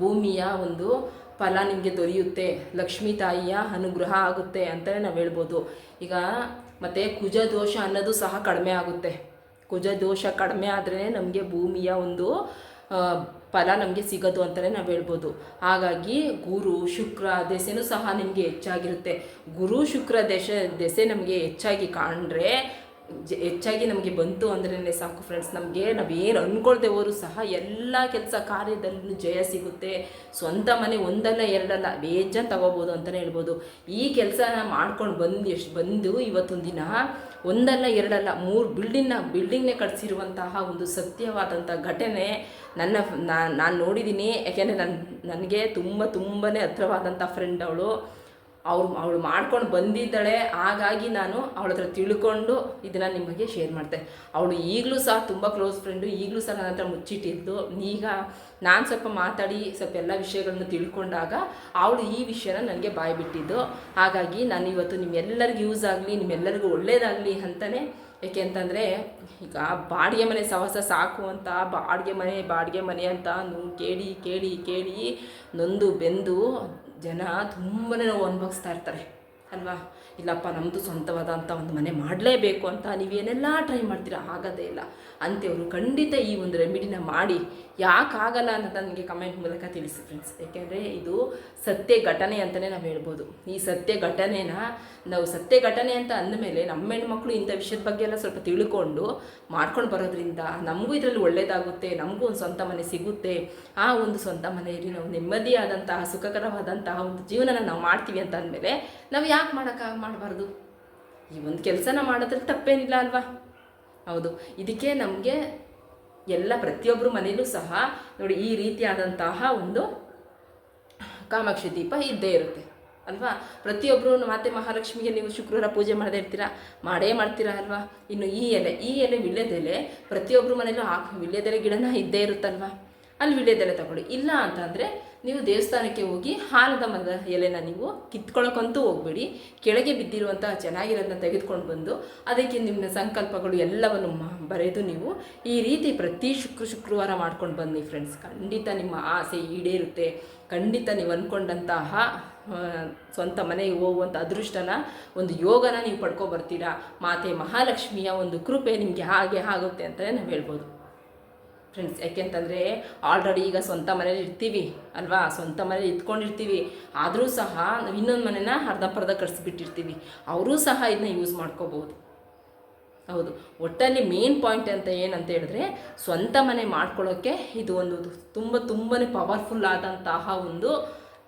ಭೂಮಿಯ ಒಂದು ಫಲ ನಿಮಗೆ ದೊರೆಯುತ್ತೆ. ಲಕ್ಷ್ಮೀ ತಾಯಿಯ ಅನುಗ್ರಹ ಆಗುತ್ತೆ ಅಂತಲೇ ನಾವು ಹೇಳ್ಬೋದು. ಈಗ ಮತ್ತು ಕುಜ ದೋಷ ಅನ್ನೋದು ಸಹ ಕಡಿಮೆ ಆಗುತ್ತೆ. ಕುಜ ದೋಷ ಕಡಿಮೆ ಆದ್ರೇ ನಮಗೆ ಭೂಮಿಯ ಒಂದು ಫಲ ನಮಗೆ ಸಿಗೋದು ಅಂತಲೇ ನಾವು ಹೇಳ್ಬೋದು. ಹಾಗಾಗಿ ಗುರು, ಶುಕ್ರ ದೆಸೆನೂ ಸಹ ನಿಮಗೆ ಹೆಚ್ಚಾಗಿರುತ್ತೆ. ಗುರು, ಶುಕ್ರ ದೆಸೆ ದೆಸೆ ನಮಗೆ ಹೆಚ್ಚಾಗಿ ಕಾಣ್ರೆ ಹೆಚ್ಚಾಗಿ ನಮಗೆ ಬಂತು ಅಂದ್ರೇ ಸಾಕು ಫ್ರೆಂಡ್ಸ್ ನಮಗೆ ನಾವೇನು ಅಂದ್ಕೊಳ್ದೆ ಹೋದ್ರು ಸಹ ಎಲ್ಲ ಕೆಲಸ ಕಾರ್ಯದಲ್ಲೂ ಜಯ ಸಿಗುತ್ತೆ. ಸ್ವಂತ ಮನೆ ಒಂದಲ್ಲ ಎರಡಲ್ಲ, ಬೇಜಾನ್ ತಗೋಬೋದು ಅಂತಲೇ ಹೇಳ್ಬೋದು. ಈ ಕೆಲಸನ ಮಾಡ್ಕೊಂಡು ಬಂದು ಎಷ್ಟು ಬಂದು ಇವತ್ತೊಂದು ದಿನ ಒಂದಲ್ಲ ಎರಡಲ್ಲ, ಮೂರು ಬಿಲ್ಡಿಂಗ್ನ ಬಿಲ್ಡಿಂಗ್ನೇ ಕಟ್ಸಿರುವಂತಹ ಒಂದು ಸತ್ಯವಾದಂಥ ಘಟನೆ ನನ್ನ ನಾನು ನೋಡಿದ್ದೀನಿ ಯಾಕೆಂದರೆ ನನ್ನ ನನಗೆ ತುಂಬ ತುಂಬಾ ಹತ್ರವಾದಂಥ ಫ್ರೆಂಡ್ ಅವಳು. ಅವ್ರು, ಅವಳು ಮಾಡ್ಕೊಂಡು ಬಂದಿದ್ದಾಳೆ, ಹಾಗಾಗಿ ನಾನು ಅವಳ ಹತ್ರ ತಿಳ್ಕೊಂಡು ಇದನ್ನು ನಿಮಗೆ ಶೇರ್ ಮಾಡ್ತೆ. ಅವಳು ಈಗಲೂ ಸಹ ತುಂಬ ಕ್ಲೋಸ್ ಫ್ರೆಂಡು ಈಗಲೂ ಸಹ ನನ್ನ ಹತ್ರ ಮುಚ್ಚಿಟ್ಟಿದ್ದು ಈಗ ನಾನು ಸ್ವಲ್ಪ ಮಾತಾಡಿ, ಸ್ವಲ್ಪ ಎಲ್ಲ ವಿಷಯಗಳನ್ನು ತಿಳ್ಕೊಂಡಾಗ ಅವಳು ಈ ವಿಷಯನ ನನಗೆ ಬಾಯಿ ಬಿಟ್ಟಿದ್ದು. ಹಾಗಾಗಿ ನಾನು ಇವತ್ತು ನಿಮ್ಮೆಲ್ಲರಿಗೂ ಯೂಸ್ ಆಗಲಿ, ನಿಮ್ಮೆಲ್ಲರಿಗೂ ಒಳ್ಳೇದಾಗಲಿ ಅಂತಲೇ ಯಾಕೆ ಅಂತಂದರೆ, ಈಗ ಬಾಡಿಗೆ ಮನೆ ಸವಸ ಸಾಕು ಅಂತ, ಬಾಡಿಗೆ ಮನೆ ಬಾಡಿಗೆ ಮನೆ ಅಂತ ಕೇಳಿ ಕೇಳಿ ಕೇಳಿ ನೊಂದು ಬೆಂದು ಜನ ತುಂಬಾ ನೋವು ಅನುಭವಿಸ್ತಾ ಇರ್ತಾರೆ. ಅಲ್ವಾ? ಇಲ್ಲಪ್ಪ ನಮ್ಮದು ಸ್ವಂತವಾದಂಥ ಒಂದು ಮನೆ ಮಾಡಲೇಬೇಕು ಅಂತ ನೀವೇನೆಲ್ಲ ಟ್ರೈ ಮಾಡ್ತೀರಾ? ಆಗೋದೇ ಇಲ್ಲ. ಅಂಥವ್ರು ಖಂಡಿತ ಈ ಒಂದು ರೆಮಿಡಿನ ಮಾಡಿ. ಯಾಕಾಗಲ್ಲ ಅಂತ ನನಗೆ ಕಮೆಂಟ್ ಮೂಲಕ ತಿಳಿಸಿ ಫ್ರೆಂಡ್ಸ್ ಯಾಕೆಂದರೆ ಇದು ಸತ್ಯ ಘಟನೆ ಅಂತಲೇ ನಾವು ಹೇಳ್ಬೋದು. ಈ ಸತ್ಯ ಘಟನೆನ ನಾವು ಸತ್ಯ ಘಟನೆ ಅಂತ ಅಂದಮೇಲೆ ನಮ್ಮ ಹೆಣ್ಮಕ್ಳು ಇಂಥ ವಿಷಯದ ಬಗ್ಗೆ ಎಲ್ಲ ಸ್ವಲ್ಪ ತಿಳ್ಕೊಂಡು ಮಾಡ್ಕೊಂಡು ಬರೋದ್ರಿಂದ ನಮಗೂ ಇದರಲ್ಲಿ ಒಳ್ಳೆಯದಾಗುತ್ತೆ ನಮಗೂ ಒಂದು ಸ್ವಂತ ಮನೆ ಸಿಗುತ್ತೆ. ಆ ಒಂದು ಸ್ವಂತ ಮನೆಯಲ್ಲಿ ನಾವು ನೆಮ್ಮದಿಯಾದಂತಹ, ಸುಖಕರವಾದಂತಹ ಒಂದು ಜೀವನನ ನಾವು ಮಾಡ್ತೀವಿ ಅಂತ ಅಂದಮೇಲೆ ನಾವು ಯಾಕೆ ಮಾಡೋಕ್ಕಾಗ ಮಾಡಬಾರ್ದು? ಈ ಒಂದು ಕೆಲಸನ ಮಾಡೋದ್ರಲ್ಲಿ ತಪ್ಪೇನಿಲ್ಲ ಅಲ್ವಾ? ಹೌದು. ಇದಕ್ಕೆ ನಮಗೆ ಎಲ್ಲ ಪ್ರತಿಯೊಬ್ಬರು ಮನೆಯಲ್ಲೂ ಸಹ ನೋಡಿ ಈ ರೀತಿಯಾದಂತಹ ಒಂದು ಕಾಮಾಕ್ಷಿ ದೀಪ ಇದ್ದೇ ಇರುತ್ತೆ. ಅಲ್ವಾ? ಪ್ರತಿಯೊಬ್ಬರು ಮಾತೆ ಮಹಾಲಕ್ಷ್ಮಿಗೆ ನೀವು ಶುಕ್ರವಾರ ಪೂಜೆ ಮಾಡದೇ ಇರ್ತೀರಾ? ಮಾಡೇ ಮಾಡ್ತೀರಾ ಅಲ್ವಾ? ಇನ್ನು ಈ ಎಲೆ ಈ ಎಲೆ ವಿಳ್ಯದೆಲೆ ಪ್ರತಿಯೊಬ್ಬರು ಮನೇಲೂ ಹಾಕಿ ವಿಳ್ಯದೆಲೆ ಗಿಡನ ಇದ್ದೇ ಇರುತ್ತಲ್ವಾ? ಅಲ್ಲಿ ವಿಳ್ಯದೆಲೆ ತಗೊಳ್ಳಿ. ಇಲ್ಲ ಅಂತಂದರೆ ನೀವು ದೇವಸ್ಥಾನಕ್ಕೆ ಹೋಗಿ ಹಾಲದ ಮರದ ಎಲೆನ ನೀವು ಕಿತ್ಕೊಳ್ಳೋಕ್ಕಂತೂ ಹೋಗ್ಬೇಡಿ. ಕೆಳಗೆ ಬಿದ್ದಿರುವಂತಹ ಚೆನ್ನಾಗಿರೋದನ್ನ ತೆಗೆದುಕೊಂಡು ಬಂದು ಅದಕ್ಕೆ ನಿಮ್ಮ ಸಂಕಲ್ಪಗಳು ಎಲ್ಲವನ್ನು ಬರೆದು ನೀವು ಈ ರೀತಿ ಪ್ರತಿ ಶುಕ್ರ ಶುಕ್ರವಾರ ಮಾಡ್ಕೊಂಡು ಬನ್ನಿ ಫ್ರೆಂಡ್ಸ್ ಖಂಡಿತ ನಿಮ್ಮ ಆಸೆ ಈಡೇರುತ್ತೆ. ಖಂಡಿತ ನೀವು ಅಂದ್ಕೊಂಡಂತಹ ಸ್ವಂತ ಮನೆಗೆ ಹೋಗುವಂಥ ಅದೃಷ್ಟನ, ಒಂದು ಯೋಗನ ನೀವು ಪಡ್ಕೊ ಬರ್ತೀರಾ. ಮಾತೆ ಮಹಾಲಕ್ಷ್ಮಿಯ ಒಂದು ಕೃಪೆ ನಿಮಗೆ ಹಾಗೆ ಆಗುತ್ತೆ ಅಂತಲೇ ನಾವು ಹೇಳ್ಬೋದು. ಫ್ರೆಂಡ್ಸ್ ಯಾಕೆಂತಂದರೆ ಆಲ್ರೆಡಿ ಈಗ ಸ್ವಂತ ಮನೇಲಿ ಇರ್ತೀವಿ ಅಲ್ವಾ? ಸ್ವಂತ ಮನೇಲಿ ಇದ್ಕೊಂಡಿರ್ತೀವಿ. ಆದರೂ ಸಹ ನಾವು ಇನ್ನೊಂದು ಮನೇನ ಅರ್ಧಂಪರ್ಧ ಕಟ್ಸಿಬಿಟ್ಟಿರ್ತೀವಿ ಅವರೂ ಸಹ ಇದನ್ನ ಯೂಸ್ ಮಾಡ್ಕೋಬಹುದು ಹೌದು. ಒಟ್ಟಲ್ಲಿ ಮೇನ್ ಪಾಯಿಂಟ್ ಅಂತ ಏನಂತ ಹೇಳಿದ್ರೆ ಸ್ವಂತ ಮನೆ ಮಾಡ್ಕೊಳ್ಳೋಕ್ಕೆ ಇದು ಒಂದು ತುಂಬ ತುಂಬಾ ಪವರ್ಫುಲ್ ಆದಂತಹ ಒಂದು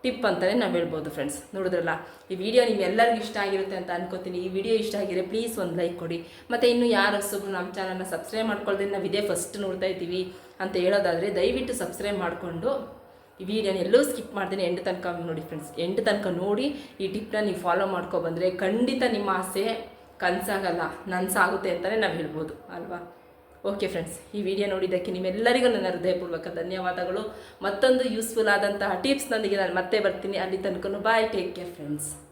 ಟಿಪ್ ಅಂತಲೇ ನಾವು ಹೇಳ್ಬೋದು ಫ್ರೆಂಡ್ಸ್ ನೋಡಿದ್ರಲ್ಲ, ಈ ವಿಡಿಯೋ ನಿಮ್ಮೆಲ್ಲರಿಗೂ ಇಷ್ಟ ಆಗಿರುತ್ತೆ ಅಂತ ಅನ್ಕೋತೀನಿ. ಈ ವಿಡಿಯೋ ಇಷ್ಟ ಆಗಿದ್ರೆ ಪ್ಲೀಸ್ ಒಂದು ಲೈಕ್ ಕೊಡಿ. ಮತ್ತು ಇನ್ನು ಯಾರು ಹೊಸಬ್ರು ನಮ್ಮ ಚಾನಲ್ನ ಸಬ್ಸ್ಕ್ರೈಬ್ ಮಾಡ್ಕೊಳ್ದೆ ನಾವು ಇದೇ ಫಸ್ಟ್ ನೋಡ್ತಾ ಇದ್ದೀವಿ ಅಂತ ಹೇಳೋದಾದರೆ ದಯವಿಟ್ಟು ಸಬ್ಸ್ಕ್ರೈಬ್ ಮಾಡಿಕೊಂಡು ಈ ವಿಡಿಯೋನ ಎಲ್ಲೂ ಸ್ಕಿಪ್ ಮಾಡ್ತೀನಿ ಎಂಟು ತನಕ ನೋಡಿ ಫ್ರೆಂಡ್ಸ್ ಎಂಟು ತನಕ ನೋಡಿ ಈ ಟಿಪ್ನ ನೀವು ಫಾಲೋ ಮಾಡ್ಕೊಬಂದರೆ ಖಂಡಿತ ನಿಮ್ಮ ಆಸೆ ಕನಸಾಗಲ್ಲ, ನನ್ಸಾಗುತ್ತೆ ಅಂತಲೇ ನಾವು ಹೇಳ್ಬೋದು, ಅಲ್ವಾ? ಓಕೆ ಫ್ರೆಂಡ್ಸ್ ಈ ವಿಡಿಯೋ ನೋಡಿದ್ದಕ್ಕೆ ನಿಮ್ಮೆಲ್ಲರಿಗೂ ನನ್ನ ಹೃದಯಪೂರ್ವಕ ಧನ್ಯವಾದಗಳು. ಮತ್ತೊಂದು ಯೂಸ್ಫುಲ್ ಆದಂತಹ ಟಿಪ್ಸ್ನೊಂದಿಗೆ ನಾನು ಮತ್ತೆ ಬರ್ತೀನಿ. ಅಲ್ಲಿ ತನಕ ಬಾಯ್ ಟೇಕ್ ಕೇರ್ ಫ್ರೆಂಡ್ಸ್